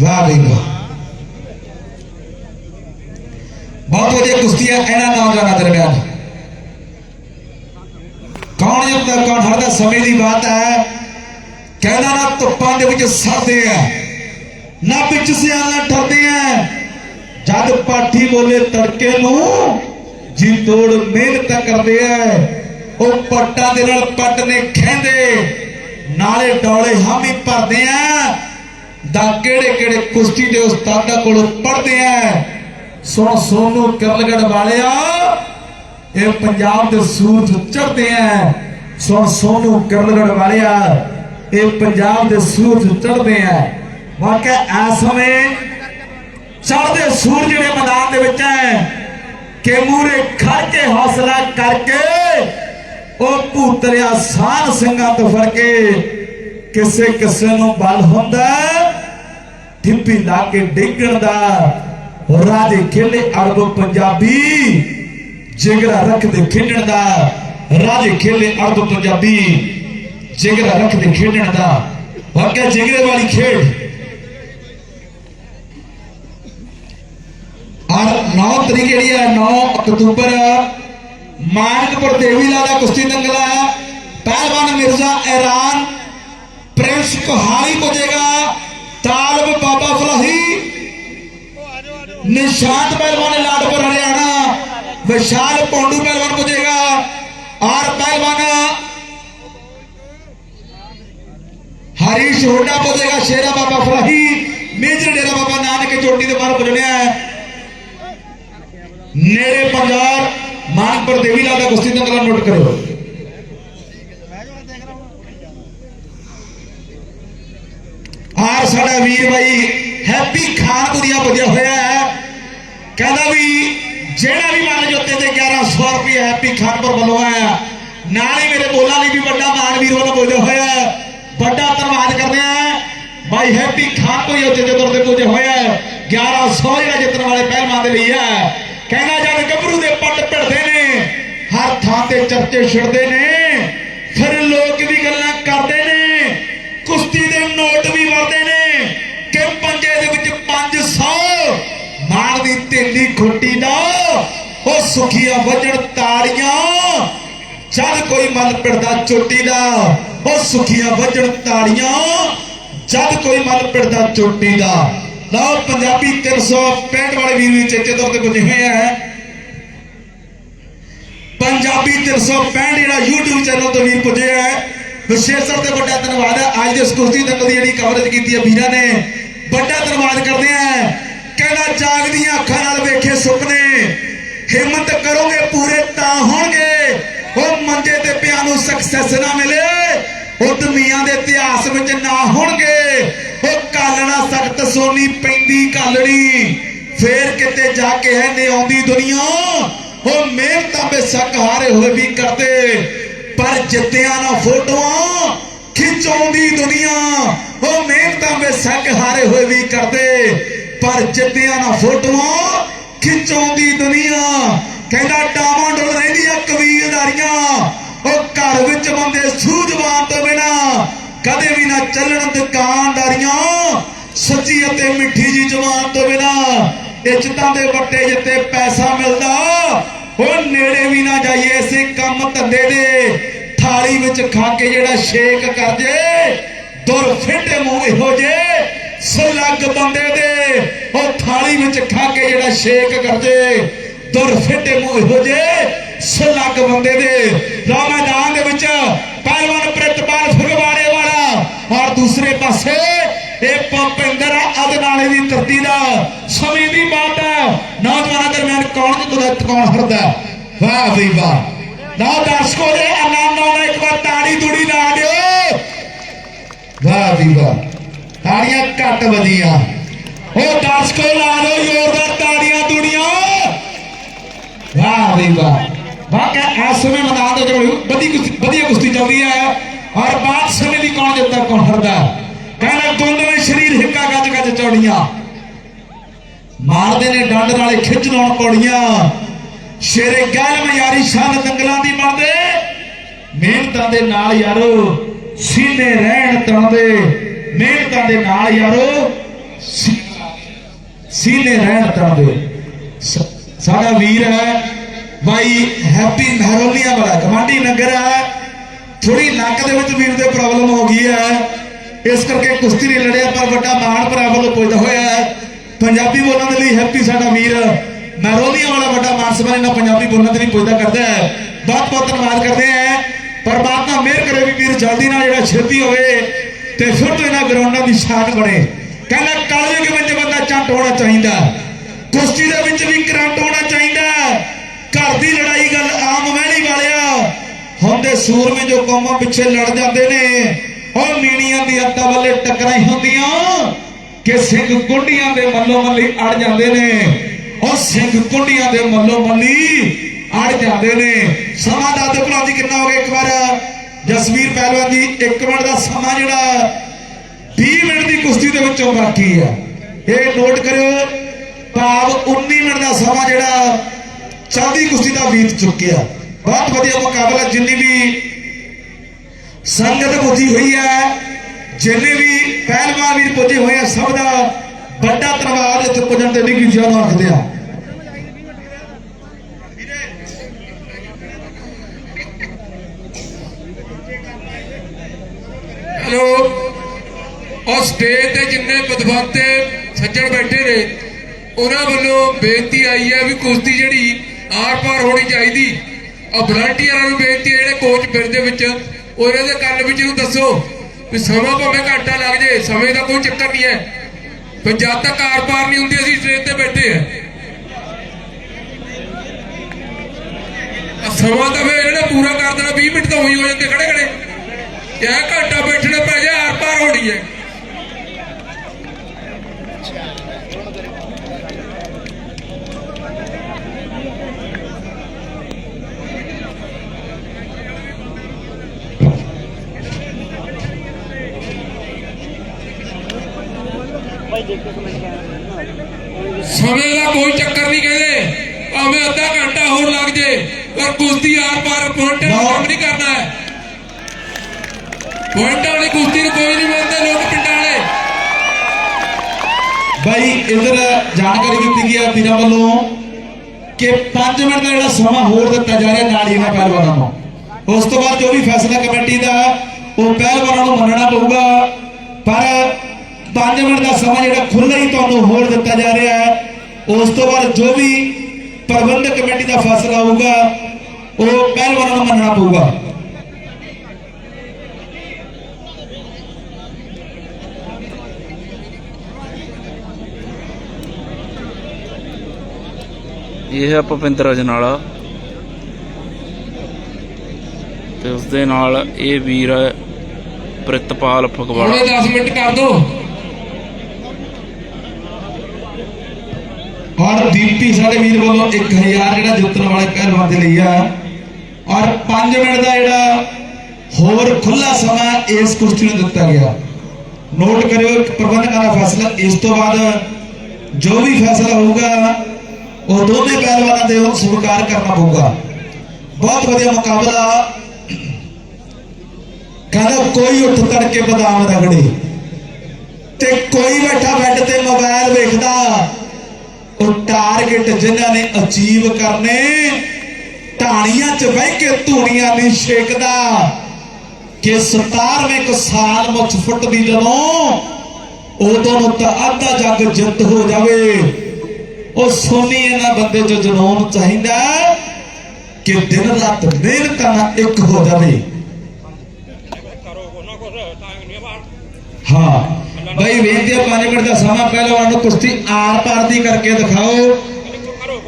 [SPEAKER 1] ਵਾਹ ਬਈ ਬਹੁਤ ਵਧੀਆ ਕੁਸ਼ਤੀ ਹੈ ਇਹਨਾਂ ਨੌਜਵਾਨਾਂ ਦਰਮਿਆਨ। ਕੌਣ ਜਿੱਤਦਾ ਕੌਣ ਹਾਰਦਾ ਸਮੇਂ ਦੀ ਬਾਤ ਹੈ। ਕਹਿੰਦਾ ਨਾ ਧੁੱਪਾਂ ਦੇ ਵਿੱਚ ਸਰਦੇ ਆ, ਨਾ ਵਿੱਚ ਸਿਆਲਾਂ ਠਰਦੇ ਆ। ਜਦ ਪਾਠੀ ਬੋਲੇ ਤੜਕੇ ਨੂੰ, ਜੀ ਤੋੜ ਮਿਹਨਤ ਕਰਦੇ ਆ, ਉਹ ਪੱਟਾਂ ਦੇ ਨਾਲ ਪੱਟ ਨੇ ਖੈਂਦੇ ਨਾਲੇ ਡੌਲੇ ਹਾਮੀ ਭਰਦੇ ਆ। ਦਾ ਕਿਹੜੇ ਕਿਹੜੇ ਕੁਸ਼ਤੀ ਦੇ ਉਸਤਾਦਾਂ ਕੋਲੋਂ ਪੜਦੇ ਆ। ਸੁਣ, ਸੋਨੂ ਕਰਲਗੜ ਵਾਲਿਆ ਇਹ ਪੰਜਾਬ ਦੇ ਸੂਰਜ ਚੜਦੇ ਆ। ਸੋ ਸੋਨੂ ਕਰਲਗੜ ਵਾਲਿਆ ਇਹ ਪੰਜਾਬ ਦੇ ਸੂਰਜ ਚੜ੍ਹਦੇ ਆ। ਵਾਕਿਆ ਇਸ ਸਮੇਂ ਚੜ੍ਹਦੇ ਸੂਰਜ ਦੇ ਮੈਦਾਨ ਦੇ ਵਿੱਚ ਹੈ ਕਿ ਮੂਰੇ ਖੜ ਕੇ ਹੌਸਲਾ ਕਰਕੇ ਉਹ ਭੂਤਰਿਆ ਸਾਰ ਸਿੰਘਾਂ ਤੋਂ ਫੜ ਕੇ ਕਿਸੇ ਕਿਸੇ ਨੂੰ ਬਲ ਹੁੰਦਾ ਠਿੱਪੀ ਲਾ ਕੇ ਡਿੱਗਣ ਦਾ ਰਾਜੇ ਖੇਲੇ ਅਰਬ ਪੰਜਾਬੀ ਜਿਗਰਾ ਰੱਖਦੇ ਖੇਡਣ ਦਾ, ਰਾਜੇ ਖੇਲੇ ਅਰਬ ਪੰਜਾਬੀ। ਜਿਗਰਾ ਰੱਖਦੇ ਖੇਡਣ ਦਾ। ਵਾਕਿਆ ਜਿਗਰੇ ਵਾਲੀ ਖੇਡ। ਔਰ 9 ਤਰੀਕ ਜਿਹੜੀ ਹੈ 9 ਅਕਤੂਬਰ, ਮਾਨਕਪੁਰ ਦੇਵੀ ਲਾਲਾ ਕੁਸ਼ਤੀ ਦੰਗਲਾ ਪਹਿਲਵਾਨ ਮਿਰਜ਼ਾ ਐਰਾਨ, ਪ੍ਰਿੰਸ ਕੋਹਾਲੀ ਪੁਜੇਗਾ। ਤਾਲਬ ਬਾਬਾ ਫਲਾਹੀ। ਨਿਸ਼ਾਂਤ ਪਹਿਲਵਾਨ ਲਾਡਪੁਰ, ਹਰਿਆਣਾ। ਵਿਸ਼ਾਲ ਪੌਂਡੂ ਪਹਿਲਵਾਨ ਪੁਜੇਗਾ। ਔਰ ਪਹਿਲਵਾਨ ਹਰੀਸ਼ ਹੋਡਾ ਪੁਜੇਗਾ, ਸ਼ੇਰਾ ਬਾਬਾ ਫਲਾਹੀ, ਮੇਜਰ ਡੇਰਾ ਬਾਬਾ ਨਾਨਕ ਚੋਟੀ ਦੇ ਬਾਹਰ ਪੁਜਣਿਆ ਹੈ। ਨੇੜੇ ਪੰਜਾਬ ਮਾਨਪੁਰ ਦੇਵੀ ਲਾਲਾ ਕੁਸ਼ਤੀ ਦੰਗਲਾ ਨੋਟ ਕਰੋ। ਆਰ ਸਾਡਾ ਵੀਰ ਬਾਈ, ਹੈਪੀ ਖਾਨਪੁਰੀਆ ਪੁੱਜਿਆ ਹੋਇਆ ਹੈ। ਕਹਿੰਦਾ ਵੀ ਜਿਹੜਾ ਵੀ ਮਾਨ ਜੋਤੇ ਤੇ 1100 ਰੁਪਏ ਹੈਪੀ ਖਾਨਪੁਰ ਵੱਲੋਂ ਆਇਆ, ਨਾਲ ਹੀ ਮੇਰੇ ਬੋਲਾਂ ਲਈ ਵੀ ਵੱਡਾ ਮਾਨ ਵੀਰ ਵੱਲੋਂ ਪੁੱਜਿਆ ਹੋਇਆ ਵੱਡਾ ਧੰਨਵਾਦ ਕਰਦੇ ਆ। ਬਾਈ ਹੈਪੀ ਖਾਨਪੁਰੀ ਉੱਤੇ ਜਦੋਂ ਤੇ ਪੁੱਜੇ ਹੋਇਆ ਹੈ। 1100 ਜਿਹੜਾ ਜਿੱਤਣ ਵਾਲੇ ਪਹਿਲਵਾਨ ਦੇ ਲਈ ਹੈ ਕਹਿੰਦਾ ਜਦ ਗੱਭਰੂ ਦੇ ਪੱਟ ਭਿੜਦੇ ਨੇ, ਹਰ ਥਾਂ ਤੇ ਚਰਚੇ ਛਿੜਦੇ ਨੇ। ਸੁਖੀਆਂ ਵੱਜਣ ਤਾੜੀਆਂ। ਜਦ ਕੋਈ ਮਨ ਪਿੜਦਾ ਚੋਟੀ ਦਾ ਉਹ ਸੁਖੀਆਂ ਵੱਜਣ ਤਾੜੀਆਂ। ਜਦ ਕੋਈ ਮਨ ਪਿੜਦਾ ਚੋਟੀ ਦਾ। ਲਓ ਪੰਜਾਬੀ 365 ਵਾਲੇ ਵੀਰ ਵੀ ਚੇਚੇ ਤੌਰ ਤੇ ਪੁੱਜੇ ਹੋਏ ਆ। ਪੰਜਾਬੀ 365 ਜਿਹੜਾ YouTube ਚੈਨਲ ਤੋਂ ਵੀਰ ਪੁੱਜੇ ਆ। ਵਿਸ਼ੇਸ਼ ਤੌਰ ਤੇ ਵੱਡਾ ਧੰਨਵਾਦ ਹੈ ਅੱਜ ਦੇ ਇਸ ਕੁਸ਼ਤੀ ਦੰਗਲ ਦੀ ਜਿਹੜੀ ਕਵਰੇਜ ਕੀਤੀ ਹੈ ਵੀਰਾਂ ਨੇ। ਵੱਡਾ ਧੰਨਵਾਦ ਕਰਦੇ ਆ। ਕਹਿੰਦਾ, ਜਾਗਦੀਆਂ ਅੱਖਾਂ ਨਾਲ ਵੇਖੇ ਸੁਪਨੇ। ਉਹ ਤੇ ਪਿਆ ਨੂੰ ਸਕਸੈਸ ਨਾ ਮਿਲੇ, ਉਹ ਦੁਨੀਆਂ ਦੇ ਇਤਿਹਾਸ ਵਿੱਚ ਨਾ ਹੋਣਗੇ। ਉਹ ਕਾਲਣਾ ਸਖਤ ਸੋਨੀ, ਪੈਂਦੀ ਕਾਲਣੀ, ਫੇਰ ਕਿਤੇ ਜਾ ਕੇ ਹੈ ਨੇ ਆਉਂਦੀ ਦੁਨੀਆ, ਉਹ ਮਿਹਨਤਾਂ ਬੇਸ਼ੱਕ ਹਾਰੇ ਹੋਏ ਵੀ ਕਰਦੇ, ਪਰ ਜਿੱਤਿਆਂ ਨਾ ਫੋਟੋਆਂ ਖਿਚਾਉਂਦੀ ਦੁਨੀਆ, ਉਹ ਮਿਹਨਤਾਂ ਬੇਸ਼ੱਕ ਹਾਰੇ ਹੋਏ ਵੀ ਕਰਦੇ, ਪਰ ਜਿੱਤਿਆਂ ਨਾ ਫੋਟੋਆਂ ਖਿਚਾਉਂਦੀ ਦੁਨੀਆ ਕਹਿੰਦਾ ਡਾਵਾਂ ਡੋਲ ਰਹਿੰਦੀਆਂ ਕਬੀਲਦਾਰੀਆਂ। ਉਹ ਘਰ ਵਿੱਚ ਬੰਦੇ ਸੂਝਵਾਨ ਤੋਂ ਬਿਨਾ ਕਦੇ ਵੀ ਨਾ ਚੱਲਣ ਦੁਕਾਨਦਾਰੀਆਂ। ਸੱਚੀ ਅਤੇ ਮਿੱਠੀ ਜੀ ਜ਼ੁਬਾਨ ਤੋਂ ਬਿਨਾ ਇੱਜ਼ਤਾਂ ਦੇ ਵੱਟੇ ਜਿੱਤੇ ਪੈਸਾ ਮਿਲਦਾ। ਉਹ ਨੇੜੇ ਵੀ ਨਾ ਜਾਈਏ ਅਸੀਂ ਕੰਮ ਧੰਦੇ ਦੇ। ਥਾਲੀ ਵਿੱਚ ਖਾ ਕੇ ਜਿਹੜਾ ਸ਼ੇਕ ਕਰ ਜੇ, ਦੁਰ ਫਿੱਟੇ ਮੂੰਹ ਇਹੋ ਜੇ। ਸਲੱਗ ਬੰਦੇ ਦੇ, ਉਹ ਥਾਲੀ ਵਿੱਚ ਖਾ ਕੇ ਜਿਹੜਾ ਸ਼ੇਕ ਕਰ ਜੇ। ਦੁਰ ਫਿੱਟੇ ਮੂੰਹ ਇਹੋ ਜੇ ਸਲੱਗ ਬੰਦੇ ਦੇ। ਲਾ ਦੇ ਵਿੱਚ ਪਹਿਲਵਾਨ ਪ੍ਰਿਤਪਾਲ ਫਗਵਾੜੇ ਵਾਲਾ। ਔਰ ਦੂਸਰੇ ਪਾਸੇ ਇਹ ਭੁਪਿੰਦਰ ਅਦਨਾਲੇ ਦੀ ਧਰਤੀ ਦਾ ਸਮੇਂ ਦੀ ਬਾਤ ਹੈ। ਨੌਜਵਾਨਾਂ ਦਰਮਿਆਨ ਕੌਣ ਜਿੱਤਦਾ ਕੌਣ ਹਰਦਾ ਵਾਹ ਵੀ ਵਾਹ। ਨਾ ਦਰਸ਼ਕੋ ਦੇ ਆਨੰਦ ਆਉਣਾ ਇੱਕ ਵਾਰ ਤਾੜੀ ਤੂੜੀ ਲਾ ਦਿਓ। ਵਾਹ ਵੀ ਵਾਹ। ਤਾੜੀਆਂ ਘੱਟ ਵਧੀਆਂ। ਉਹ ਦਰਸ਼ਕੋ ਲਾ ਲਓ ਜ਼ੋਰਦਾਰ ਤਾੜੀਆਂ ਤੂੜੀਆਂ ਵਾਹ ਬਈ ਵਾਹ। ਵਾਕਿਆ ਇਸ ਸਮੇਂ ਮੈਦਾਨ ਦੇ ਵਿੱਚ ਬੜੀ ਵਧੀਆ ਕੁਸ਼ਤੀ ਚੱਲਦੀ ਹੈ। ਔਰ ਬਾਤ ਸਮੇਂ ਦੀ ਕੌਣ ਜਿੱਤਦਾ ਕੌਣ ਹਰਦਾ। ਕਹਿੰਦਾ ਦੋਨੋਂ ਸਰੀਰ ਹਿੱਕਾ ਗੱਜ ਗੱਜ ਚੌੜੀਆਂ ਮਾਰਦੇ ਨੇ ਡੰਡ ਨਾਲੇ ਖਿੱਚ ਲਾਉਣ ਪੌੜੀਆਂ। ਸ਼ੇਰੇ ਗਹਿਲ ਮਿਆਰੀ ਸ਼ਾਨ ਦੰਗਲਾਂ ਦੀ ਬਣਦੇ। ਮਿਹਨਤਾਂ ਦੇ ਨਾਲ ਯਾਰੋ, ਸੀਨੇ ਰਹਿਣ ਤਣਦੇ ਮਿਹਨਤਾਂ ਦੇ ਨਾਲ ਯਾਰੋ, ਸੀ- ਸੀਨੇ ਰਹਿਣ ਤਾਂ ਸਾਡਾ ਵੀਰ ਹੈ, ਬਾਈ ਹੈਪੀ ਮਹਿਰੋਲੀਆਂ ਵਾਲਾ ਕਮਾਂਡੀ ਨਗਰ ਹੈ। ਥੋੜੀ ਨੱਕ ਦੇ ਵਿੱਚ ਵੀਰ ਦੇ ਪ੍ਰੋਬਲਮ ਹੋ ਗਈ ਹੈ। ਇਸ ਕਰਕੇ ਕੁਸ਼ਤੀ ਨਹੀਂ ਲੜਿਆ, ਪਰ ਵੱਡਾ ਮਾਣ ਭਰਾ ਵੱਲੋਂ ਪੁੱਜਦਾ ਹੋਇਆ ਹੈ। ਪੰਜਾਬੀ ਬੋਲਣ ਦੇ ਲਈ ਹੈਪੀ ਸਾਡਾ ਵੀਰ, ਮਹਿਰੋਲੀਆਂ ਵਾਲਾ ਵੱਡਾ ਮਾਣ ਸਮਾਨ ਇਹਨਾਂ ਪੰਜਾਬੀ ਬੋਲਣ ਦੇ ਲਈ ਪੁੱਜਦਾ ਕਰਦਾ ਹੈ। ਬਹੁਤ ਬਹੁਤ ਧੰਨਵਾਦ ਕਰਦੇ ਹਾਂ। ਪਰਮਾਤਮਾ ਮਿਹਰ ਕਰੇ ਵੀ ਵੀਰ ਜਲਦੀ ਨਾਲ ਜਿਹੜਾ ਛੇਤੀ ਹੋਵੇ ਤੇ ਫਿਰ ਤੋਂ ਇਹਨਾਂ ਗਰਾਊਂਡਾਂ ਦੀ ਸ਼ਾਨ ਬਣੇ। ਕਹਿੰਦਾ ਕਲਯੁਗ ਵਿੱਚ ਬੰਦਾ ਚੰਟ ਹੋਣਾ ਚਾਹੀਦਾ। ਕੁਸ਼ਤੀ ਦੇ ਵਿੱਚ ਵੀ ਕਰੰਟ ਹੋਣਾ ਚਾਹੀਦਾ ਘਰ ਦੀ ਲੜਾਈ ਗੱਲ ਆਮ ਵਹਿਣੀ ਵਾਲਿਆ। ਹੁੰਦੇ ਸੂਰਮੇ ਜੋ ਕੌਮਾਂ ਪਿੱਛੇ ਲੜ ਜਾਂਦੇ ਨੇ, ਉਹ ਮੀਣੀਆਂ ਦੀ ਅੱਤਾ ਵੱਲੇ ਟੱਕਰਾਂ ਹੁੰਦੀਆਂ। ਕਿ ਸਿੰਘ ਕੁੰਡੀਆਂ ਦੇ ਮੱਲੋ ਮੱਲੀ ਅੜ ਜਾਂਦੇ ਨੇ। ਉਹ ਸਿੰਘ ਕੁੰਡੀਆਂ ਦੇ ਮੱਲੋ ਮੱਲੀ ਅੜ ਜਾਂਦੇ ਨੇ। ਸਮਾਂ ਦਾ ਦੇ ਜੀ, ਕਿੰਨਾ ਹੋ ਗਿਆ ਇੱਕ ਵਾਰ? ਜਸਵੀਰ ਪਹਿਲਵਾਨ ਜੀ 1 ਮਿੰਟ ਦਾ ਸਮਾਂ ਜਿਹੜਾ 20 ਮਿੰਟ ਦੀ ਕੁਸ਼ਤੀ ਦੇ ਵਿੱਚੋਂ ਬਾਕੀ ਹੈ। ਇਹ ਨੋਟ ਕਰਿਓ ਭਾਵ 19 ਮਿੰਟ ਦਾ ਸਮਾਂ ਜਿਹੜਾ ਚਲਦੀ ਕੁਸ਼ਤੀ ਦਾ ਬੀਤ ਚੁੱਕਿਆ। ਬਹੁਤ ਵਧੀਆ ਮੁਕਾਬਲਾ, ਜਿੰਨੀ ਵੀ ਸੰਗਤ ਪੁੱਜੀ ਹੋਈ ਹੈ, ਜਿੰਨੇ ਵੀ ਪਹਿਲਵਾਨ ਵੀਰ ਪੁੱਜੇ ਹੋਏ ਆ, ਸਭ ਦਾ ਵੱਡਾ ਧੰਨਵਾਦ ਇੱਥੇ ਪੁੱਜਣ ਤੇ, ਨਿੱਘੀ ਜਾਨ ਰੱਖਦੇ ਆ
[SPEAKER 4] ਹੈਲੋ, ਉਹ ਸਟੇਜ ਤੇ ਜਿੰਨੇ ਪਦਵੰਤੇ ਸੱਜਣ ਬੈਠੇ ਨੇ ਉਹਨਾਂ ਵੱਲੋਂ ਬੇਨਤੀ ਆਈ ਹੈ ਵੀ ਕੁਸ਼ਤੀ ਜਿਹੜੀ ਆਰ ਪਾਰ ਹੋਣੀ ਚਾਹੀਦੀ। ਆ ਵਲੰਟੀਅਰਾਂ ਨੂੰ ਬੇਨਤੀ ਹੈ, ਜਿਹੜੇ ਕੋਚ ਫਿਰਦੇ ਵਿੱਚ ਉਹਨਾਂ ਦੇ ਕੰਨ ਵਿੱਚ ਨੂੰ ਦੱਸੋ ਵੀ ਸਮਾਂ ਭਾਵੇਂ ਘੰਟਾ ਲੱਗ ਜੇ ਸਮੇਂ ਦਾ ਕੋਈ ਚੱਕਰ ਨਹੀਂ ਹੈ। ਪਰ ਜਦ ਤੱਕ ਆਰ ਪਾਰ ਨਹੀਂ ਹੁੰਦੀ, ਅਸੀਂ ਸਟੇਜ ਤੇ ਬੈਠੇ ਆ ਆ ਸਮਾਂ ਤਾਂ ਫੇਰ ਇਹਨੇ ਪੂਰਾ ਕਰ ਦੇਣਾ 20 ਮਿੰਟ ਤਾਂ ਹੋਈ ਹੋ ਜਾਂਦੇ ਖੜੇ ਖੜੇ। ਕਿਆ ਘੰਟਾ ਬੈਠਣਾ ਪੈ ਜਾ ਆਰ ਪਾਰ ਹੋਣੀ ਹੈ। ਸਮੇਂ ਦਾ ਕੋਈ ਚੱਕਰ ਨਹੀਂ ਕਹਿੰਦੇ। ਭਾਵੇਂ ਅੱਧਾ ਘੰਟਾ ਹੋਰ ਲੱਗ ਜੇ, ਪਰ ਕੁਸ਼ਤੀ ਆਰ ਪਾਰ ਪੁਆਇੰਟਾਂ ਨਾਲ ਕੰਮ ਨਹੀਂ ਕਰਨਾ ਹੈ। ਪੁਆਇੰਟਾਂ ਵਾਲੀ ਕੁਸ਼ਤੀ ਨੂੰ ਕੋਈ ਨਹੀਂ ਮੰਨਦੇ ਲੋਕ ਪਿੰਡਾਂ ਵਾਲੇ।
[SPEAKER 1] ਬਾਈ, ਇਧਰ ਜਾਣਕਾਰੀ ਦਿੱਤੀ ਗਈ ਹੈ ਵੀਰਾਂ ਵੱਲੋਂ ਕਿ 5 ਮਿੰਟ ਦਾ ਜਿਹੜਾ ਸਮਾਂ ਹੋਰ ਦਿੱਤਾ ਜਾ ਰਿਹਾ ਨਾਲ ਹੀ ਇਹਨਾਂ ਪਹਿਲਵਾਨਾਂ ਨੂੰ। ਉਸ ਤੋਂ ਬਾਅਦ ਜੋ ਵੀ ਫੈਸਲਾ ਕਮੇਟੀ ਦਾ, ਉਹ ਪਹਿਲਵਾਨਾਂ ਨੂੰ ਮੰਨਣਾ ਪਊਗਾ। ਪਰ 5 ਮਿੰਟ ਦਾ ਸਮਾਂ ਜਿਹੜਾ ਖੁੱਲ੍ਹਾ ਹੀ ਤੁਹਾਨੂੰ ਹੋਰ ਦਿੱਤਾ ਜਾ ਰਿਹਾ ਹੈ। ਉਸ ਤੋਂ ਬਾਅਦ ਜੋ ਵੀ ਪ੍ਰਬੰਧਕ ਕਮੇਟੀ ਦਾ ਫੈਸਲਾ ਹੋਊਗਾ ਉਹ ਪਹਿਲਵਾਨਾਂ ਨੂੰ ਮੰਨਣਾ ਪਊਗਾ।
[SPEAKER 2] ਇਹ ਹੈ ਭੁਪਿੰਦਰ ਅਜਨਾਲਾ। ਤੇ ਉਸ ਦੇ ਨਾਲ ਇਹ ਵੀਰ ਹੈ ਪ੍ਰਿਤਪਾਲ ਫਗਵਾੜਾ।
[SPEAKER 4] ਹੁਣੇ 10 ਮਿੰਟ ਕਰ ਦੋ
[SPEAKER 1] ਔਰ ਦੀਪੀ ਸਾਡੇ ਵੀਰ ਵੱਲੋਂ 1000 ਜਿਹੜਾ ਜਿੱਤਣ ਵਾਲੇ ਪਹਿਲਵਾਨ ਦੇ ਲਈ ਆ। ਔਰ 5 ਮਿੰਟ ਦਾ ਜਿਹੜਾ ਹੋਰ ਖੁੱਲਾ ਸਮਾਂ ਇਸ ਕੁਸ਼ਤੀ ਨੂੰ ਦਿੱਤਾ ਗਿਆ। ਨੋਟ ਕਰਿਓ ਪ੍ਰਬੰਧਕਾਂ ਦਾ ਫੈਸਲਾ, ਇਸ ਤੋਂ ਬਾਅਦ ਜੋ ਵੀ ਫੈਸਲਾ ਹੋਊਗਾ, ਉਹ ਦੋਨੇ ਪਹਿਲਵਾਨਾਂ ਦੇ ਉਹ ਸਵੀਕਾਰ ਕਰਨਾ ਪਊਗਾ। ਬਹੁਤ ਵਧੀਆ ਮੁਕਾਬਲਾ। ਕਹਿੰਦਾ ਕੋਈ ਉੱਠ ਤੜਕੇ ਬਦਾਮ ਰਗੜੇ ਤੇ ਕੋਈ ਬੈਠਾ ਬੈੱਡ ਤੇ ਮੋਬਾਈਲ ਵੇਖਦਾ। ਉਹ ਟਾਰਗੇਟ ਜਿਨ੍ਹਾਂ ਨੇ ਅਚੀਵ ਕਰਨੇ ਢਾਣੀਆਂ 'ਚ ਬਹਿ ਕੇ ਧੂਣੀਆਂ ਨਹੀਂ ਛੇਕਦਾ। ਕਿ 17ਵੇਂ ਕੁ ਸਾਲ ਮੁੱਛ ਫੁੱਟਦੀ ਜਦੋਂ ਉਦੋਂ ਨੂੰ ਤਾਂ ਅੱਧਾ ਜੱਗ ਜਿੱਤ ਹੋ ਜਾਵੇ। ਉਹ ਸੋਨੀ ਇਹਨਾਂ ਬੰਦੇ 'ਚ ਜਨੂਨ ਚਾਹੀਦਾ ਕਿ ਦਿਨ ਰਾਤ ਮਿਹਨਤ ਨਾਲ ਇੱਕ ਹੋ ਜਾਵੇ। ਹਾਂ। ਬਾਈ ਵੇਖਦੇ ਆ 5 ਮਿੰਟ ਦਾ ਸਮਾਂ ਪਹਿਲਵਾਨ ਨੂੰ ਕੁਸ਼ਤੀ ਆਰ ਪਾਰ ਦੀ ਕਰਕੇ ਦਿਖਾਓ।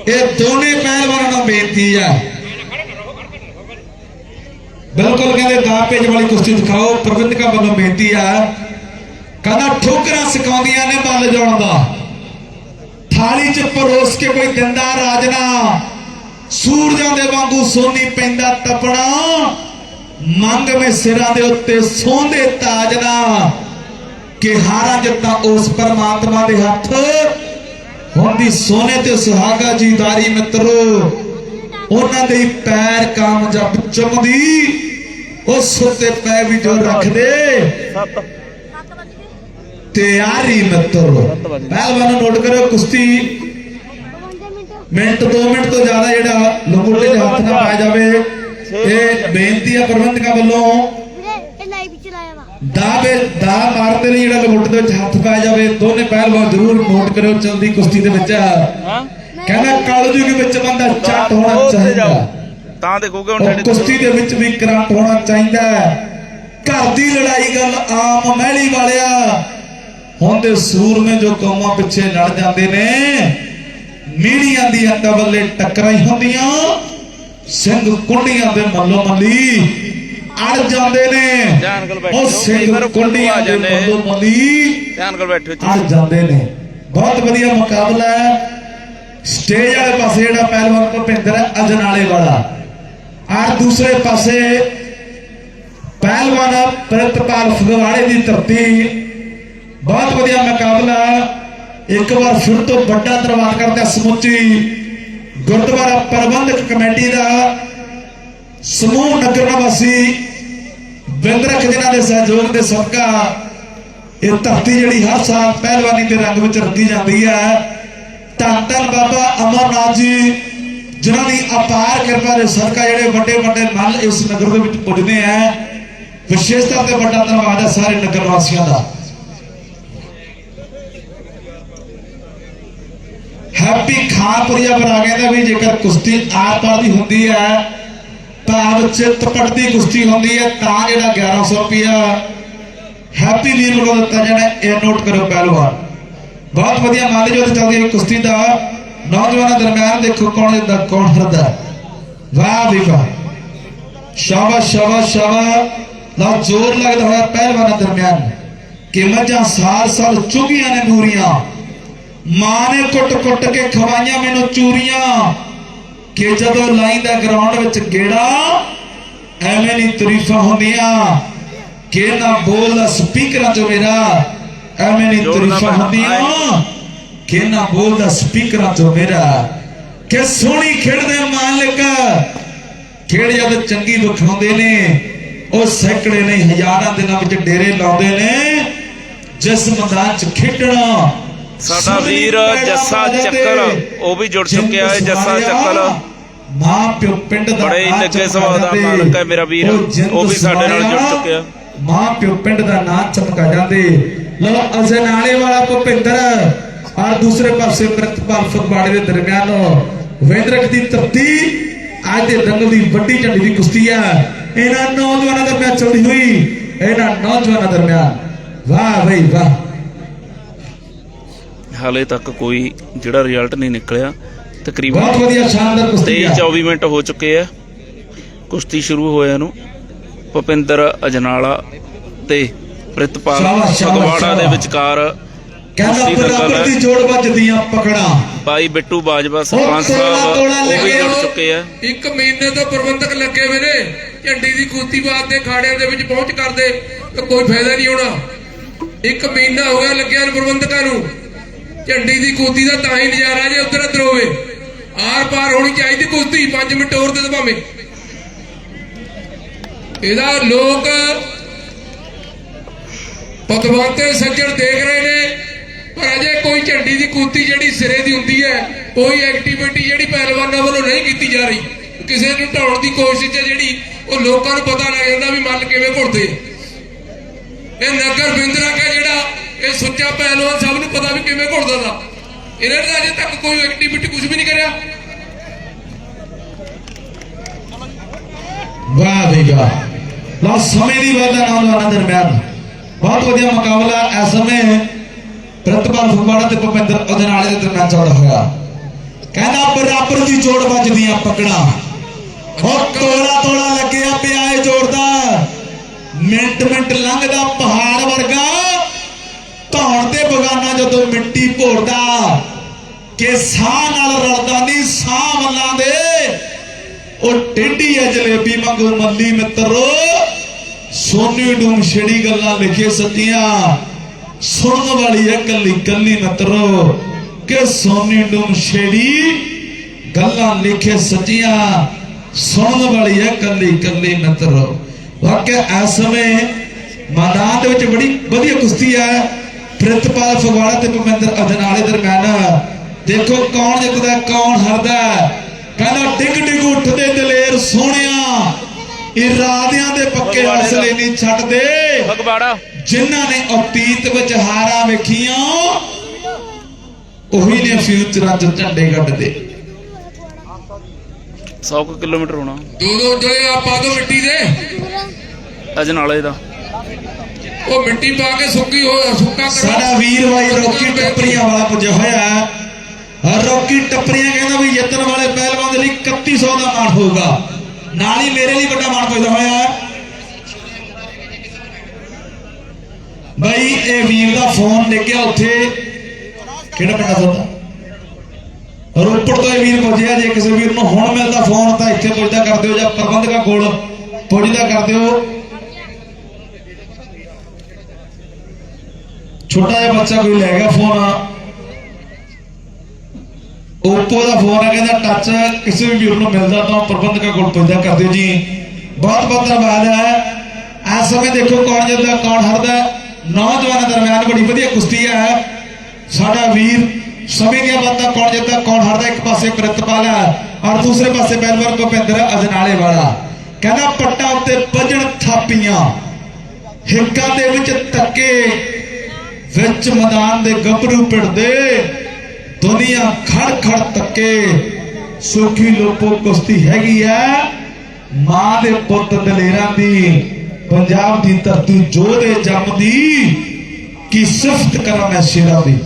[SPEAKER 1] ਇਹ ਦੋਨੇ ਪਹਿਲਵਾਨਾਂ ਨੂੰ ਬੇਨਤੀ ਆ। ਬਿਲਕੁਲ ਕਹਿੰਦੇ ਦਾ ਪੇਜ ਵਾਲੀ ਕੁਸ਼ਤੀ ਦਿਖਾਓ, ਪ੍ਰਬੰਧਕਾਂ ਵੱਲੋਂ ਬੇਨਤੀ ਆ। ਕਹਿੰਦਾ ਠੋਕਰਾਂ ਸਿਖਾਉਂਦੀਆਂ ਨੇ ਬਲ ਜਾਣ ਦਾ। ਥਾਲੀ 'ਚ ਪਰੋਸ ਕੇ ਕੋਈ ਦਿੰਦਾ ਰਾਜਨਾ। ਸੂਰਜਾਂ ਦੇ ਵਾਂਗੂ ਸੋਨੀ ਪੈਂਦਾ ਤਪਣਾ। ਮੰਗ ਮੇ ਸਿਰਾਂ ਦੇ ਉੱਤੇ ਸੋਹੰਦੇ ਤਾਜ ਨਾ ਕਿ ਹਾਰਾਂ ਜਿੱਤਾਂ ਉਸ ਪਰਮਾਤਮਾ ਦੇ ਹੱਥ ਹੁੰਦੀ ਸੋਨੇ ਤੇ ਸੁਹਾਗਾ ਜੀ ਦਾਰੀ ਮਿੱਤਰੋ, ਉਹਨਾਂ ਦੇ ਹੀ ਪੈਰ ਕਾਮਯਾਬ ਚੁੰਮਦੀ, ਉਸ ਉੱਤੇ ਪੈ ਵੀ ਜੋ ਰੱਖਦੇ। ਤਿਆਰੀ ਮਿੱਤਰੋ, ਪਹਿਲਵਾਨ ਨੋਟ ਕਰਿਓ ਕੁਸ਼ਤੀ। ਮਿੰਟ 2 ਮਿੰਟ ਤੋਂ ਜ਼ਿਆਦਾ ਜਿਹੜਾ ਲੰਗੋਟੇ ਦੇ ਹੱਥ ਨਾ ਪਾਇਆ ਜਾਵੇ। ਇਹ ਬੇਨਤੀ ਹੈ ਪ੍ਰਬੰਧਕਾਂ ਵੱਲੋਂ। ਦਾ ਦਾ ਮਾਰਦੇ ਲਈ ਜਿਹੜਾ ਲੰਗੋਟੇ ਦੇ ਵਿੱਚ ਹੱਥ ਪਾਇਆ ਜਾਵੇ ਦੋਨੇ ਪਹਿਲਵਾਨ ਜ਼ਰੂਰ ਨੋਟ ਕਰਿਓ ਚਲਦੀ ਕੁਸ਼ਤੀ ਦੇ ਵਿੱਚ।
[SPEAKER 2] ਹਾਂ?
[SPEAKER 1] ਕਹਿੰਦਾ ਕਾਲਜੂ ਦੇ ਵਿੱਚ ਬੰਦਾ ਚੱਟ ਹੋਣਾ ਚਾਹੀਦਾ।
[SPEAKER 2] ਤਾਂ ਦੇਖੋਗੇ ਹੁਣ ਸਾਡੇ
[SPEAKER 1] ਕੁਸ਼ਤੀ ਦੇ ਵਿੱਚ ਵੀ ਕਰੰਟ ਹੋਣਾ ਚਾਹੀਦਾ। ਘਰ ਦੀ ਲੜਾਈ ਗੱਲ ਆਮ ਮਹਿਲੀ ਵਾਲਿਆ। ਹੁੰਦੇ ਸੂਰਮੇ ਜੋ ਕੌਮਾਂ ਪਿੱਛੇ ਲੜ ਜਾਂਦੇ ਨੇ ਮੀੜੀਆਂ ਦੀਆਂ ਕਬਲੇ ਟੱਕਰਾਂ ਹੀ ਹੁੰਦੀਆਂ। ਸਿੰਘ ਕੁੰਡੀਆਂ ਦੇ ਮੱਲੋ ਮੱਲੀ ਅੜ ਜਾਂਦੇ ਨੇ।
[SPEAKER 2] ਧਿਆਨ ਨਾਲ ਬੈਠੋ।
[SPEAKER 1] ਉਹ ਸਿੰਘ ਕੁੰਡੀਆਂ
[SPEAKER 2] ਆ
[SPEAKER 1] ਦੇ
[SPEAKER 2] ਜਾਂਦੇ।
[SPEAKER 1] ਮੱਲੋ ਮੱਲੀ
[SPEAKER 2] ਧਿਆਨ ਨਾਲ ਬੈਠੋ
[SPEAKER 1] ਅੜ ਜਾਂਦੇ ਨੇ। ਬਹੁਤ ਵਧੀਆ ਮੁਕਾਬਲਾ ਹੈ। ਸਟੇਜ ਵਾਲੇ ਪਾਸੇ ਜਿਹੜਾ ਪਹਿਲਵਾਨ ਭੁਪਿੰਦਰ ਹੈ ਅਜਨਾਲੇ ਵਾਲਾ। ਔਰ ਦੂਸਰੇ ਪਾਸੇ ਪਹਿਲਵਾਨ ਪ੍ਰਿਤਪਾਲ ਫਗਵਾੜੇ ਦੀ ਧਰਤੀ। ਬਹੁਤ ਵਧੀਆ ਮੁਕਾਬਲਾ ਇੱਕ ਵਾਰ ਫਿਰ ਤੋਂ ਵੱਡਾ ਧੰਨਵਾਦ ਕਰਦੇ ਸਮੁੱਚੀ ਗੁਰਦੁਆਰਾ ਪ੍ਰਬੰਧਕ ਕਮੇਟੀ ਦਾ। ਸਮੂਹ ਨਗਰ ਨਿਵਾਸੀ ਬਿੰਦਰਖ ਜਿਨ੍ਹਾਂ ਦੇ ਸਹਿਯੋਗ ਦੇ ਸਦਕਾ ਇਹ ਧਰਤੀ ਜਿਹੜੀ ਹਰ ਸਾਲ ਪਹਿਲਵਾਨੀ ਦੇ ਰੰਗ ਵਿੱਚ ਰੰਗੀ ਜਾਂਦੀ ਹੈ। ਧੰਨ ਧੰਨ ਬਾਬਾ ਅਮਰਨਾਥ ਜੀ, ਜਿਨ੍ਹਾਂ ਦੀ ਅਪਾਰ ਕਿਰਪਾ ਦੇ ਸਦਕਾ ਜਿਹੜੇ ਵੱਡੇ ਵੱਡੇ ਮੱਲ ਇਸ ਨਗਰ ਦੇ ਵਿੱਚ ਪੁੱਜਦੇ ਆ। ਵਿਸ਼ੇਸ਼ ਤੌਰ ਤੇ ਵੱਡਾ ਧੰਨਵਾਦ ਹੈ ਸਾਰੇ ਨਗਰ ਵਾਸੀਆਂ ਦਾ। ਹੈਪੀ ਖਾਨਪੁਰੀਆ ਬਣਾ ਕਹਿੰਦਾ ਵੀ ਜੇਕਰ ਕੁਸ਼ਤੀ ਆਰ ਪਾਰ ਦੀ ਹੁੰਦੀ ਹੈ ਭਾਵ ਚਿੱਤ ਪੜਦੀ ਕੁਸ਼ਤੀ ਹੁੰਦੀ ਹੈ, ਤਾਂ ਜਿਹੜਾ 1100 ਰੁਪਿਆ ਹੈਪੀ ਵੀਰ ਵੱਲੋਂ ਦਿੱਤਾ ਜਾਣਾ ਇਹ ਨੋਟ ਕਰੋ ਪਹਿਲਵਾਨ। ਬਹੁਤ ਵਧੀਆ ਮੰਨ ਜੋ ਚੱਲਦੀ ਹੈ ਕੁਸ਼ਤੀ ਦਾ। ਨੌਜਵਾਨਾਂ ਦਰਮਿਆਨ ਦੇਖੋ ਕੌਣ ਜਿੱਦਾ ਕੌਣ ਹਰਦਾ ਵਾਹ ਵੀ ਵਾਹ। ਸ਼ਾਬਾਸ਼ ਸ਼ਾਬਾਸ਼ ਸ਼ਾਬਾਸ਼। ਲਾ ਜ਼ੋਰ ਲੱਗਦਾ ਹੋਇਆ ਪਹਿਲਵਾਨਾਂ ਦਰਮਿਆਨ। ਕਿ ਮੱਝਾਂ ਸਾਲ ਸਾਲ ਚੁਗੀਆਂ ਨੇ ਮੂਰੀਆਂ ਮਾਂ ਨੇ ਕੁੱਟ ਕੁੱਟ ਕੇ ਖਵਾਈਆਂ ਮੈਨੂੰ ਚੂਰੀਆਂ। ਕਿ ਜਦੋਂ ਲਾਈਂਦਾ ਗਰਾਊਂਡ ਵਿੱਚ ਗੇੜਾ ਐਵੇਂ ਨਹੀਂ ਤਾਰੀਫਾਂ ਹੁੰਦੀਆਂ। ਕਿ ਨਾ ਬੋਲਦਾ ਸਪੀਕਰਾਂ ਚੋਂ ਮੇਰਾ ਐਵੇਂ ਨਹੀਂ ਤਾਰੀਫਾਂ ਹੁੰਦੀਆਂ। ਕਿ ਨਾ ਬੋਲਦਾ ਸਪੀਕਰਾਂ ਚੋਂ ਮੇਰਾ। ਕਿ ਸੋਹਣੀ ਖੇਡਦੇ ਮਾਲਕ। ਖੇਡ ਜਦ ਚੰਗੀ ਵਿਖਾਉਂਦੇ ਨੇ ਉਹ ਸੈਂਕੜੇ ਨਹੀਂ ਹਜ਼ਾਰਾਂ ਦਿਨਾਂ ਵਿੱਚ ਡੇਰੇ ਲਾਉਂਦੇ ਨੇ। ਜਿਸ ਮੈਦਾਨ 'ਚ ਖੇਡਣਾ
[SPEAKER 2] ਸਾਡਾ ਵੀਰ ਜੱਸਾ। ਚੱਕਲ ਉਹ ਵੀ ਜੁੜ ਚੁੱਕਿਆ ਹੈ ਜੱਸਾ
[SPEAKER 1] ਸਵਾਰਿਆ, ਮਾਂ ਪਿਓ ਪਿੰਡ ਦਾ
[SPEAKER 2] ਬੜੇ
[SPEAKER 1] ਚਮਕਾ
[SPEAKER 2] ਸੁਭਾਅ ਦਾ। ਮਾਲਕ ਹੈ ਮੇਰਾ ਵੀਰ। ਉਹ ਵੀ ਸਾਡੇ ਨਾਲ ਜੁੜ ਚੁੱਕਿਆ।
[SPEAKER 1] ਮਾਂ ਪਿਓ ਪਿੰਡ ਦਾ ਨਾਂ ਚਮਕਾ ਜਾਂਦੇ। ਲੋ ਅਜਨਾਲੇ ਵਾਲਾ ਭੁਪਿੰਦਰ ਔਰ ਦੂਸਰੇ ਪਾਸੇ ਪ੍ਰਿਤਪਾਲ ਫਗਵਾੜੇ ਦੇ ਦਰਮਿਆਨ ਵੇਂਦਰਕ ਦੀ ਧਰਤੀ ਅੱਜ ਦੇ ਦੰਗਲ ਦੀ ਵੱਡੀ ਝੰਡੀ ਦੀ ਕੁਸ਼ਤੀ ਆ। ਇਹਨਾਂ ਨੌਜਵਾਨਾਂ ਦਰਮਿਆਨ ਚੱਲਦੀ ਹੋਈ ਇਹਨਾਂ ਨੌਜਵਾਨਾਂ ਦਰਮਿਆਨ। ਵਾਹ ਬਈ ਵਾਹ।
[SPEAKER 2] ਹਾਲੇ ਤੱਕ ਕੋਈ ਜਿਹੜਾ ਰਿਜ਼ਲਟ ਨਹੀਂ ਨਿਕਲਿਆ। ਤਕਰੀਬਨ
[SPEAKER 1] ਬਹੁਤ ਵਧੀਆ ਸ਼ਾਨਦਾਰ ਕੁਸ਼ਤੀ
[SPEAKER 2] 23
[SPEAKER 1] ਆ।
[SPEAKER 2] 24 ਮਿੰਟ ਹੋ ਚੁੱਕੇ ਆ। ਕੁਸ਼ਤੀ ਸ਼ੁਰੂ ਹੋਇਆ ਨੂੰ ਭੁਪਿੰਦਰ ਅਜਨਾਲਾ ਤੇ ਪ੍ਰਿਤਪਾਲ ਫਗਵਾੜਾ ਦੇ। ਵਿਚਕਾਰ
[SPEAKER 1] ਕਹਿੰਦਾ
[SPEAKER 2] ਕੁਸ਼ਤੀ
[SPEAKER 1] ਦੀ
[SPEAKER 2] ਹੈ।
[SPEAKER 1] ਜੋੜ ਵੱਜਦੀਆਂ ਪਕੜਾਂ।
[SPEAKER 2] ਭਾਈ ਬਿੱਟੂ ਬਾਜਵਾ ਸਰਪੰਚ ਸਾਹਿਬ ਉਹ ਵੀ ਜੁੜ
[SPEAKER 1] ਹੋ।
[SPEAKER 2] ਚੁੱਕੇ ਆ।
[SPEAKER 4] ਇੱਕ ਮਹੀਨੇ ਤੋਂ ਪ੍ਰਬੰਧਕ ਲੱਗੇ ਹੋਏ ਨੇ। ਝੰਡੀ ਦੀ ਕੁਸ਼ਤੀ ਵਾਸਤੇ ਖਾੜਿਆਂ ਦੇ ਵਿੱਚ ਪਹੁੰਚ ਕਰਦੇ ਤਾਂ ਕੋਈ ਫਾਇਦਾ ਨਹੀਂ ਹੋਣਾ। ਇੱਕ ਮਹੀਨਾ ਹੋ ਗਿਆ ਲੱਗਿਆ ਪ੍ਰਬੰਧਕਾਂ ਨੂੰ। ਝੰਡੀ ਦੀ ਕੁਸ਼ਤੀ ਦਾ ਤਾਂ ਹੀ ਨਜ਼ਾਰਾ ਜੇ ਉਧਰ ਉਧਰ ਹੋਵੇ। ਆਰ ਪਾਰ ਹੋਣੀ ਚਾਹੀਦੀ ਕੁਸ਼ਤੀ 5 ਮਿੰਟ ਹੋਰ ਦੇ ਦਵਾਵੇਂ ਇਹਦਾ ਲੋਕ ਪਤਵੰਤੇ ਸੱਜਣ ਦੇਖ ਰਹੇ ਨੇ, ਪਰ ਅਜੇ ਕੋਈ ਝੰਡੀ ਦੀ ਕੁਸ਼ਤੀ ਜਿਹੜੀ ਸਿਰੇ ਦੀ ਹੁੰਦੀ ਹੈ ਕੋਈ ਐਕਟੀਵਿਟੀ ਜਿਹੜੀ ਪਹਿਲਵਾਨਾਂ ਵੱਲੋਂ ਨਹੀਂ ਕੀਤੀ ਜਾ ਰਹੀ। ਕਿਸੇ ਨੂੰ ਢਾਉਣ ਦੀ ਕੋਸ਼ਿਸ਼ ਹੈ ਜਿਹੜੀ, ਉਹ ਲੋਕਾਂ ਨੂੰ ਪਤਾ ਲੱਗ ਜਾਂਦਾ ਵੀ ਮੱਲ ਕਿਵੇਂ ਘੁੱਟਦੇ ਇਹ ਨਗਰ ਬਿੰਦਰਾ ਕਾ ਜਿਹੜਾ, ਇਹ ਸੁੱਚਾ ਪਹਿਲਵਾਨ ਸਭ ਨੂੰ ਪਤਾ ਵੀ ਕਿਵੇਂ ਘੁੱਟਦਾ ਦਾ ਇਹਨਾਂ ਨੇ ਅਜੇ ਤੱਕ ਕੋਈ ਐਕਟੀਵਿਟੀ ਕੁਝ ਵੀ ਨਹੀਂ ਕਰਿਆ।
[SPEAKER 1] ਵਾਹ ਬਈ ਵਾਹ। ਲਓ, ਸਮੇਂ ਦੀ ਵਾਦਾ ਨੌਜਵਾਨਾਂ ਦਰਮਿਆਨ। ਬਹੁਤ ਵਧੀਆ ਮੁਕਾਬਲਾ ਇਸ ਸਮੇਂ ਪ੍ਰਤਪਾਲ ਫਗਵਾੜਾ ਤੇ ਭੁਪਿੰਦਰ ਅਜਨਾਲੇ ਦੇ ਦਰਮਿਆਨ ਚੱਲ ਹੋਇਆ। ਕਹਿੰਦਾ ਬਰਾਬਰ ਦੀ ਜੋੜ ਵੱਜਦੀਆਂ ਪਕੜਾਂ ਉਹ ਤੋਲਾ ਤੋਲਾ ਲੱਗਿਆ ਪਿਆ ਏ ਜੋੜਦਾ ਮਿੰਟ ਮਿੰਟ ਲੰਘਦਾ ਪਹਾੜ ਵਰਗਾ। ਧੌਣ ਦੇ ਬਗਾਨਾ ਜਦੋਂ ਮਿੱਟੀ ਭੋਰਦਾ, ਕਿ ਸਾਹ ਨਾਲ ਰਲਦਾ ਨਹੀਂ, ਸਾਹ ਮੱਲਾਂ ਦੇ। ਉਹ ਟੇਢੀ ਹੈ ਜਲੇਬੀ ਵਾਂਗੂ ਮੱਲੀ ਮਿੱਤਰੋ, ਸੋਨੀ ਡੂਮ ਛੜੀ ਗੱਲਾਂ ਲਿਖੇ ਸੱਚੀਆਂ। ਸੁਣਨ ਵਾਲੀ ਹੈ ਕੱਲੀ ਕੱਲੀ ਮਿੱਤਰੋ, ਕਿ ਸੋਨੀ ਡੂਮ ਛੜੀ ਗੱਲਾਂ ਲਿਖੇ ਸੱਚੀਆਂ। ਸੁਣਨ ਵਾਲੀ ਹੈ ਕੱਲੀ ਕੱਲੀ ਮਿੱਤਰੋ। ਵਾਕਿਆ ਇਸ ਸਮੇਂ ਮੈਦਾਨ ਦੇ ਵਿੱਚ ਬੜੀ ਵਧੀਆ ਕੁਸ਼ਤੀ ਹੈ। ਪ੍ਰਿਤਪਾਲ ਫਗਵਾੜਾ ਤੇ ਭੁਪਿੰਦਰ ਅਜਨਾਲੇ ਦਰਮਿਆਨ। ਦੇਖੋ ਕੌਣ ਜਿੱਤਦਾ ਕੌਣ ਹਾਰਦਾ ਕਹਿੰਦਾ ਡਿੱਗ ਡਿੱਗ ਉੱਠਦੇ ਦਲੇਰ ਸੋਹਣਿਆ। ਇਰਾਦਿਆਂ ਦੇ ਪੱਕੇ ਹੌਸਲੇ ਨਹੀਂ ਛੱਡਦੇ।
[SPEAKER 2] ਫਗਵਾੜਾ।
[SPEAKER 1] ਜਿਨ੍ਹਾਂ ਨੇ ਅਤੀਤ ਵਿੱਚ ਹਾਰਾਂ ਵੇਖੀਆਂ ਉਹੀ ਨੇ ਫਿਊਚਰਾਂ 'ਚ ਝੰਡੇ ਗੱਡਦੇ।
[SPEAKER 2] 100 ਕੁ ਕਿਲੋਮੀਟਰ ਹੋਣਾ।
[SPEAKER 4] ਦੋ ਦੋ ਉਂਗਲੇ ਆ ਪਾ ਦੋ ਮਿੱਟੀ ਦੇ।
[SPEAKER 2] ਅਜਨਾਲੇ ਦਾ।
[SPEAKER 4] ਉਹ ਮਿੱਟੀ ਪਾ ਕੇ ਸੁੱਕੀ ਹੋ ਸੁੱਕਾ ਕਰੋ
[SPEAKER 1] ਸਾਡਾ ਵੀਰ ਭਾਈ ਰੋਕੀ ਟੱਪਰੀਆਂ ਵਾਲਾ ਪੁੱਜਿਆ ਹੋਇਆ ਹੈ। ਰੋਕੀ ਟੱਪਰੀਆਂ ਕਹਿੰਦਾ ਵੀ ਜਿੱਤਣ ਵਾਲੇ ਪਹਿਲਵਾਨ ਦੇ ਲਈ 3100 ਦਾ ਮਾਣ ਹੋਊਗਾ। ਨਾਲ ਹੀ ਮੇਰੇ ਲਈ ਵੱਡਾ ਮਾਣ ਪੁੱਜਦਾ ਹੋਇਆ ਹੈ। ਭਾਈ ਇਹ ਵੀਰ ਦਾ ਫੋਨ ਲੱਗਿਆ ਉੱਥੇ। ਕਿਹੜਾ ਪਿੰਡ ਤੁਹਾਡਾ? ਰੋਪੜ ਤੋਂ ਇਹ ਵੀਰ ਪੁੱਜਿਆ। ਜੇ ਕਿਸੇ ਵੀਰ ਨੂੰ ਹੁਣ ਮਿਲਦਾ ਫੋਨ ਤਾਂ ਇੱਥੇ ਪੁੱਜਦਾ ਕਰ ਦਿਓ ਜਾਂ ਪ੍ਰਬੰਧਕਾਂ ਕੋਲ ਪੁੱਜਦਾ ਕਰ ਦਿਓ। ਛੋਟਾ ਜਿਹਾ ਬੱਚਾ ਕੋਈ ਲੈ ਗਿਆ ਫੋਨ ਓਪੋ ਦਾ ਫੋਨ ਹੈ ਕਹਿੰਦਾ ਟੱਚ ਕਿਸੇ ਵੀ ਵੀਰ ਨੂੰ ਮਿਲਦਾ ਤਾਂ ਪ੍ਰਬੰਧਕਾਂ ਕੋਲ ਪੁੱਛਦਾ, ਕਰ ਦਿਓ ਜੀ। ਬਹੁਤ ਬਹੁਤ ਧੰਨਵਾਦ ਹੈ। ਇਸ ਸਮੇਂ ਦੇਖੋ ਕੌਣ ਜਿੱਤਦਾ, ਕੌਣ ਹਾਰਦਾ। ਨੌਜਵਾਨਾਂ ਦਰਮਿਆਨ ਬੜੀ ਵਧੀਆ ਕੁਸ਼ਤੀ ਹੈ। ਸਾਡਾ ਵੀਰ ਸਮੇਂ ਦੀਆਂ ਬਾਤਾਂ, ਕੌਣ ਜਿੱਤਦਾ, ਕੌਣ ਹਾਰਦਾ, ਇੱਕ ਪਾਸੇ ਪ੍ਰਿਤਪਾਲ ਹੈ ਔਰ ਦੂਸਰੇ ਪਾਸੇ ਪਹਿਲਵਾਨ ਭੁਪਿੰਦਰ ਅਜਨਾਲੇ ਵਾਲਾ। ਕਹਿੰਦਾ ਪੱਟਾ ਉੱਤੇ ਵੱਜਣ ਥਾਪੀਆਂ, ਹਿੱਕਾਂ ਦੇ ਵਿੱਚ ਤੱਕੇ। ਵਿੱਚ ਮੈਦਾਨ ਦੇ ਗੱਭਰੂ ਪਿੜਦੇ ਦੁਨੀਆ ਖੜ ਖੜ ਤੱਕੇ। ਸੁਖੀ ਲੋਪੋ ਕੁਸ਼ਤੀ ਹੈਗੀ ਐ। ਮਾਂ ਦੇ ਪੁੱਤ ਦਲੇਰਾਂ ਦੀ, ਪੰਜਾਬ ਦੀ ਧਰਤੀ ਜੋਧੇ ਜੰਮਦੀ ਕੀ ਸਿਫਤ ਕਰਾਂ ਮੈਂ ਸ਼ੇਰਾਂ ਦੀ?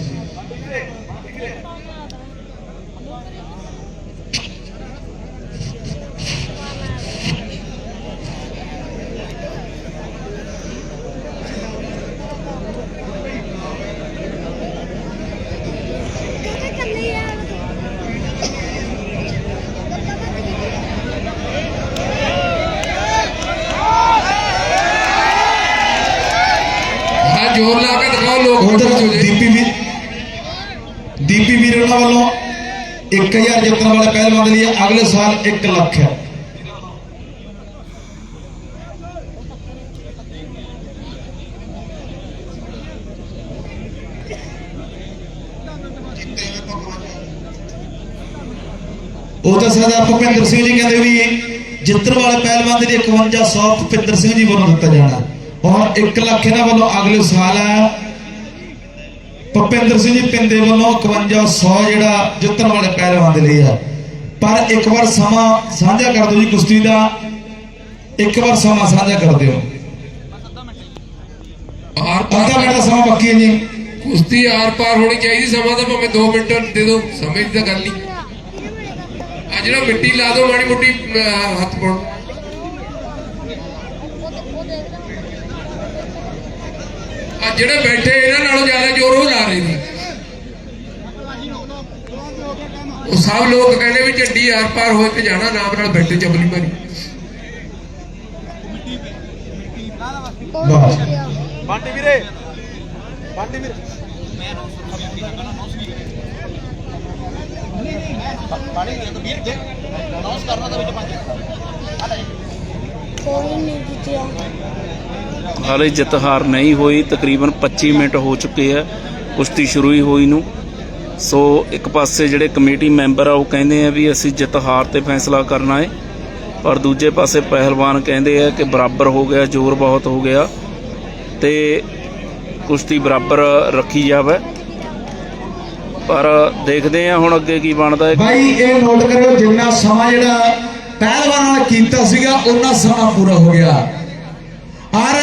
[SPEAKER 4] ਜ਼ੋਰ ਲਾ ਕੇ ਦਿਖਾਓ ਲੋਕ
[SPEAKER 1] ਉਧਰ ਦੀਪੀ ਵੀਰ ਦੀਪੀ ਵੀਰ ਉਹਨਾਂ ਵੱਲੋਂ 1000 ਜਿੱਤਣ ਵਾਲੇ ਪਹਿਲਵਾਨ ਦੇ ਲਈ ਅਗਲੇ ਸਾਲ 1 ਲੱਖ ਹੈ। ਉਹ ਤਾਂ ਸਰਦਾਰ ਭੁਪਿੰਦਰ ਸਿੰਘ ਜੀ ਕਹਿੰਦੇ ਵੀ ਜਿੱਤਣ ਵਾਲੇ ਪਹਿਲਵਾਨ ਦੇ ਲਈ 5100 ਭੁਪਿੰਦਰ ਸਿੰਘ ਜੀ ਵੱਲੋਂ ਦਿੱਤਾ ਜਾਣਾ। ਔਰ 1 ਲੱਖ ਇਹਨਾਂ ਵੱਲੋਂ ਅਗਲੇ ਸਾਲ ਹੈ। ਭੁਪਿੰਦਰ ਸਿੰਘ ਜੀ ਪਿੰਦੇ ਵੱਲੋਂ 5100 ਜਿਹੜਾ ਜਿੱਤਣ ਵਾਲੇ ਪਹਿਲਵਾਨ ਦੇ ਲਈ ਹੈ। ਪਰ ਇੱਕ ਵਾਰ ਸਮਾਂ ਸਾਂਝਾ ਕਰ ਦਿਓ ਜੀ ਕੁਸ਼ਤੀ ਦਾ। ਇੱਕ ਵਾਰ ਸਮਾਂ ਸਾਂਝਾ ਕਰ ਦਿਓ।
[SPEAKER 4] ਆਰ
[SPEAKER 1] ਅੱਧਾ
[SPEAKER 4] ਪਾਰ
[SPEAKER 1] ਦਾ ਸਮਾਂ ਬਾਕੀ ਹੈ ਜੀ।
[SPEAKER 4] ਕੁਸ਼ਤੀ ਆਰ ਪਾਰ ਹੋਣੀ ਚਾਹੀਦੀ, ਸਮਾਂ ਤਾਂ ਭਾਵੇਂ 2 ਮਿੰਟ ਦੇ ਦਿਓ, ਸਮੇਂ ਦੀ ਤਾਂ ਗੱਲ ਨਹੀਂ। ਆ ਜਿਹੜਾ ਮਿੱਟੀ ਲਾ ਦਿਓ, ਮਾੜੀ ਮੋਟੀ ਹੱਥ ਪਾਉਣ। ਆ ਜਿਹੜੇ ਬੈਠੇ ਇਹਨਾਂ ਨਾਲੋਂ ਜ਼ਿਆਦਾ ਜ਼ੋਰ ਉਹ ਲਾ ਰਹੇ ਨੇ। ਉਹ ਸਭ ਲੋਕ ਕਹਿੰਦੇ ਵੀ ਝੰਡੀ ਆਰ ਪਾਰ ਹੋਏ ਤੇ ਜਾਣਾ ਨਾਮ ਨਾਲ ਬੈਠੇ ਚਬਲੀ ਮਾਰੀ
[SPEAKER 3] ਬੰਟੀ ਵੀਰੇ। ਬੰਟੀ ਵੀਰੇ।
[SPEAKER 5] ਕੋਈ ਨਹੀਂ ਜਿੱਤਿਆ।
[SPEAKER 2] ਹਾਲੇ ਜਿੱਤ ਹਾਰ ਨਹੀਂ ਹੋਈ ਤਕਰੀਬਨ 25 ਮਿੰਟ ਹੋ ਚੁੱਕੇ ਆ। ਕੁਸ਼ਤੀ ਸ਼ੁਰੂ ਹੀ ਹੋਈ ਨੂੰ। ਸੋ ਇੱਕ ਪਾਸੇ ਜਿਹੜੇ ਕਮੇਟੀ ਮੈਂਬਰ ਆ ਉਹ ਕਹਿੰਦੇ ਆ ਵੀ ਅਸੀਂ ਜਿੱਤ ਹਾਰ ਤੇ ਫੈਸਲਾ ਕਰਨਾ ਹੈ ਪਰ ਦੂਜੇ ਪਾਸੇ ਪਹਿਲਵਾਨ ਕਹਿੰਦੇ ਆ ਕਿ ਬਰਾਬਰ ਹੋ ਗਿਆ ਜ਼ੋਰ ਬਹੁਤ ਹੋ ਗਿਆ। ਤੇ ਕੁਸ਼ਤੀ ਬਰਾਬਰ ਰੱਖੀ ਜਾਵੇ। ਪਰ ਦੇਖਦੇ ਆ ਹੁਣ ਅੱਗੇ ਕੀ ਬਣਦਾ ਹੈ
[SPEAKER 1] ਭਾਈ ਇਹ ਨੋਟ ਕਰਿਓ ਜਿੰਨਾ ਸਮਾਂ ਜਿਹੜਾ ਪਹਿਲਵਾਨ ਨਾਲ ਕੀਤਾ ਸੀਗਾ ਉਹਨਾਂ ਸਮਾਂ ਪੂਰਾ ਹੋ ਗਿਆ। ਔਰ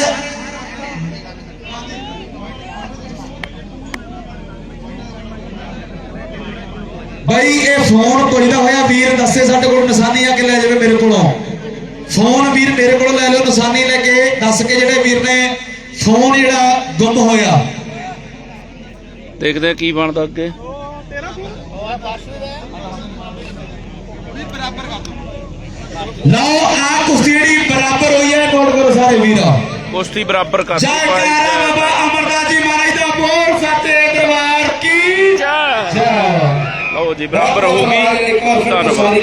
[SPEAKER 1] ਭਾਈ ਇਹ ਫੋਨ ਪੁੱਜਦਾ ਹੋਇਆ ਵੀਰ ਦੱਸੇ ਸਾਡੇ ਕੋਲ ਨਿਸ਼ਾਨੀ ਆ ਕੇ ਲੈ ਜਾਵੇ ਮੇਰੇ ਕੋਲੋਂ। ਫੋਨ ਵੀਰ ਮੇਰੇ ਕੋਲੋਂ ਲੈ ਲਿਓ ਨਿਸ਼ਾਨੀ ਲੈ ਕੇ ਦੱਸ ਕੇ ਜਿਹੜੇ ਵੀਰ ਨੇ ਫੋਨ ਜਿਹੜਾ ਗੁੰਮ ਹੋਇਆ।
[SPEAKER 2] ਦੇਖਦੇ ਆ ਕੀ ਬਣਦਾ ਅੱਗੇ।
[SPEAKER 1] ਲਓ ਆ ਕੁਸ਼ਤੀ ਜਿਹੜੀ ਬਰਾਬਰ ਹੋਈ ਹੈ ਨੋਟ ਕਰੋ ਸਾਰੇ ਵੀਰਾ।
[SPEAKER 2] ਕੁਸ਼ਤੀ ਬਰਾਬਰ ਕਰ
[SPEAKER 1] ਜੈ ਕਾਰਾ ਬਾਬਾ ਅਮਰਦਾਸ ਜੀ ਮਹਾਰਾਜ ਦਾ ਬੋਲ ਸੱਚੇ ਦਰਬਾਰ ਕੀ?
[SPEAKER 2] ਜੈ।
[SPEAKER 1] ਜੈ।
[SPEAKER 2] ਲਓ ਜੀ ਬਰਾਬਰ ਹੋ ਗਈ ਧੰਨਵਾਦ।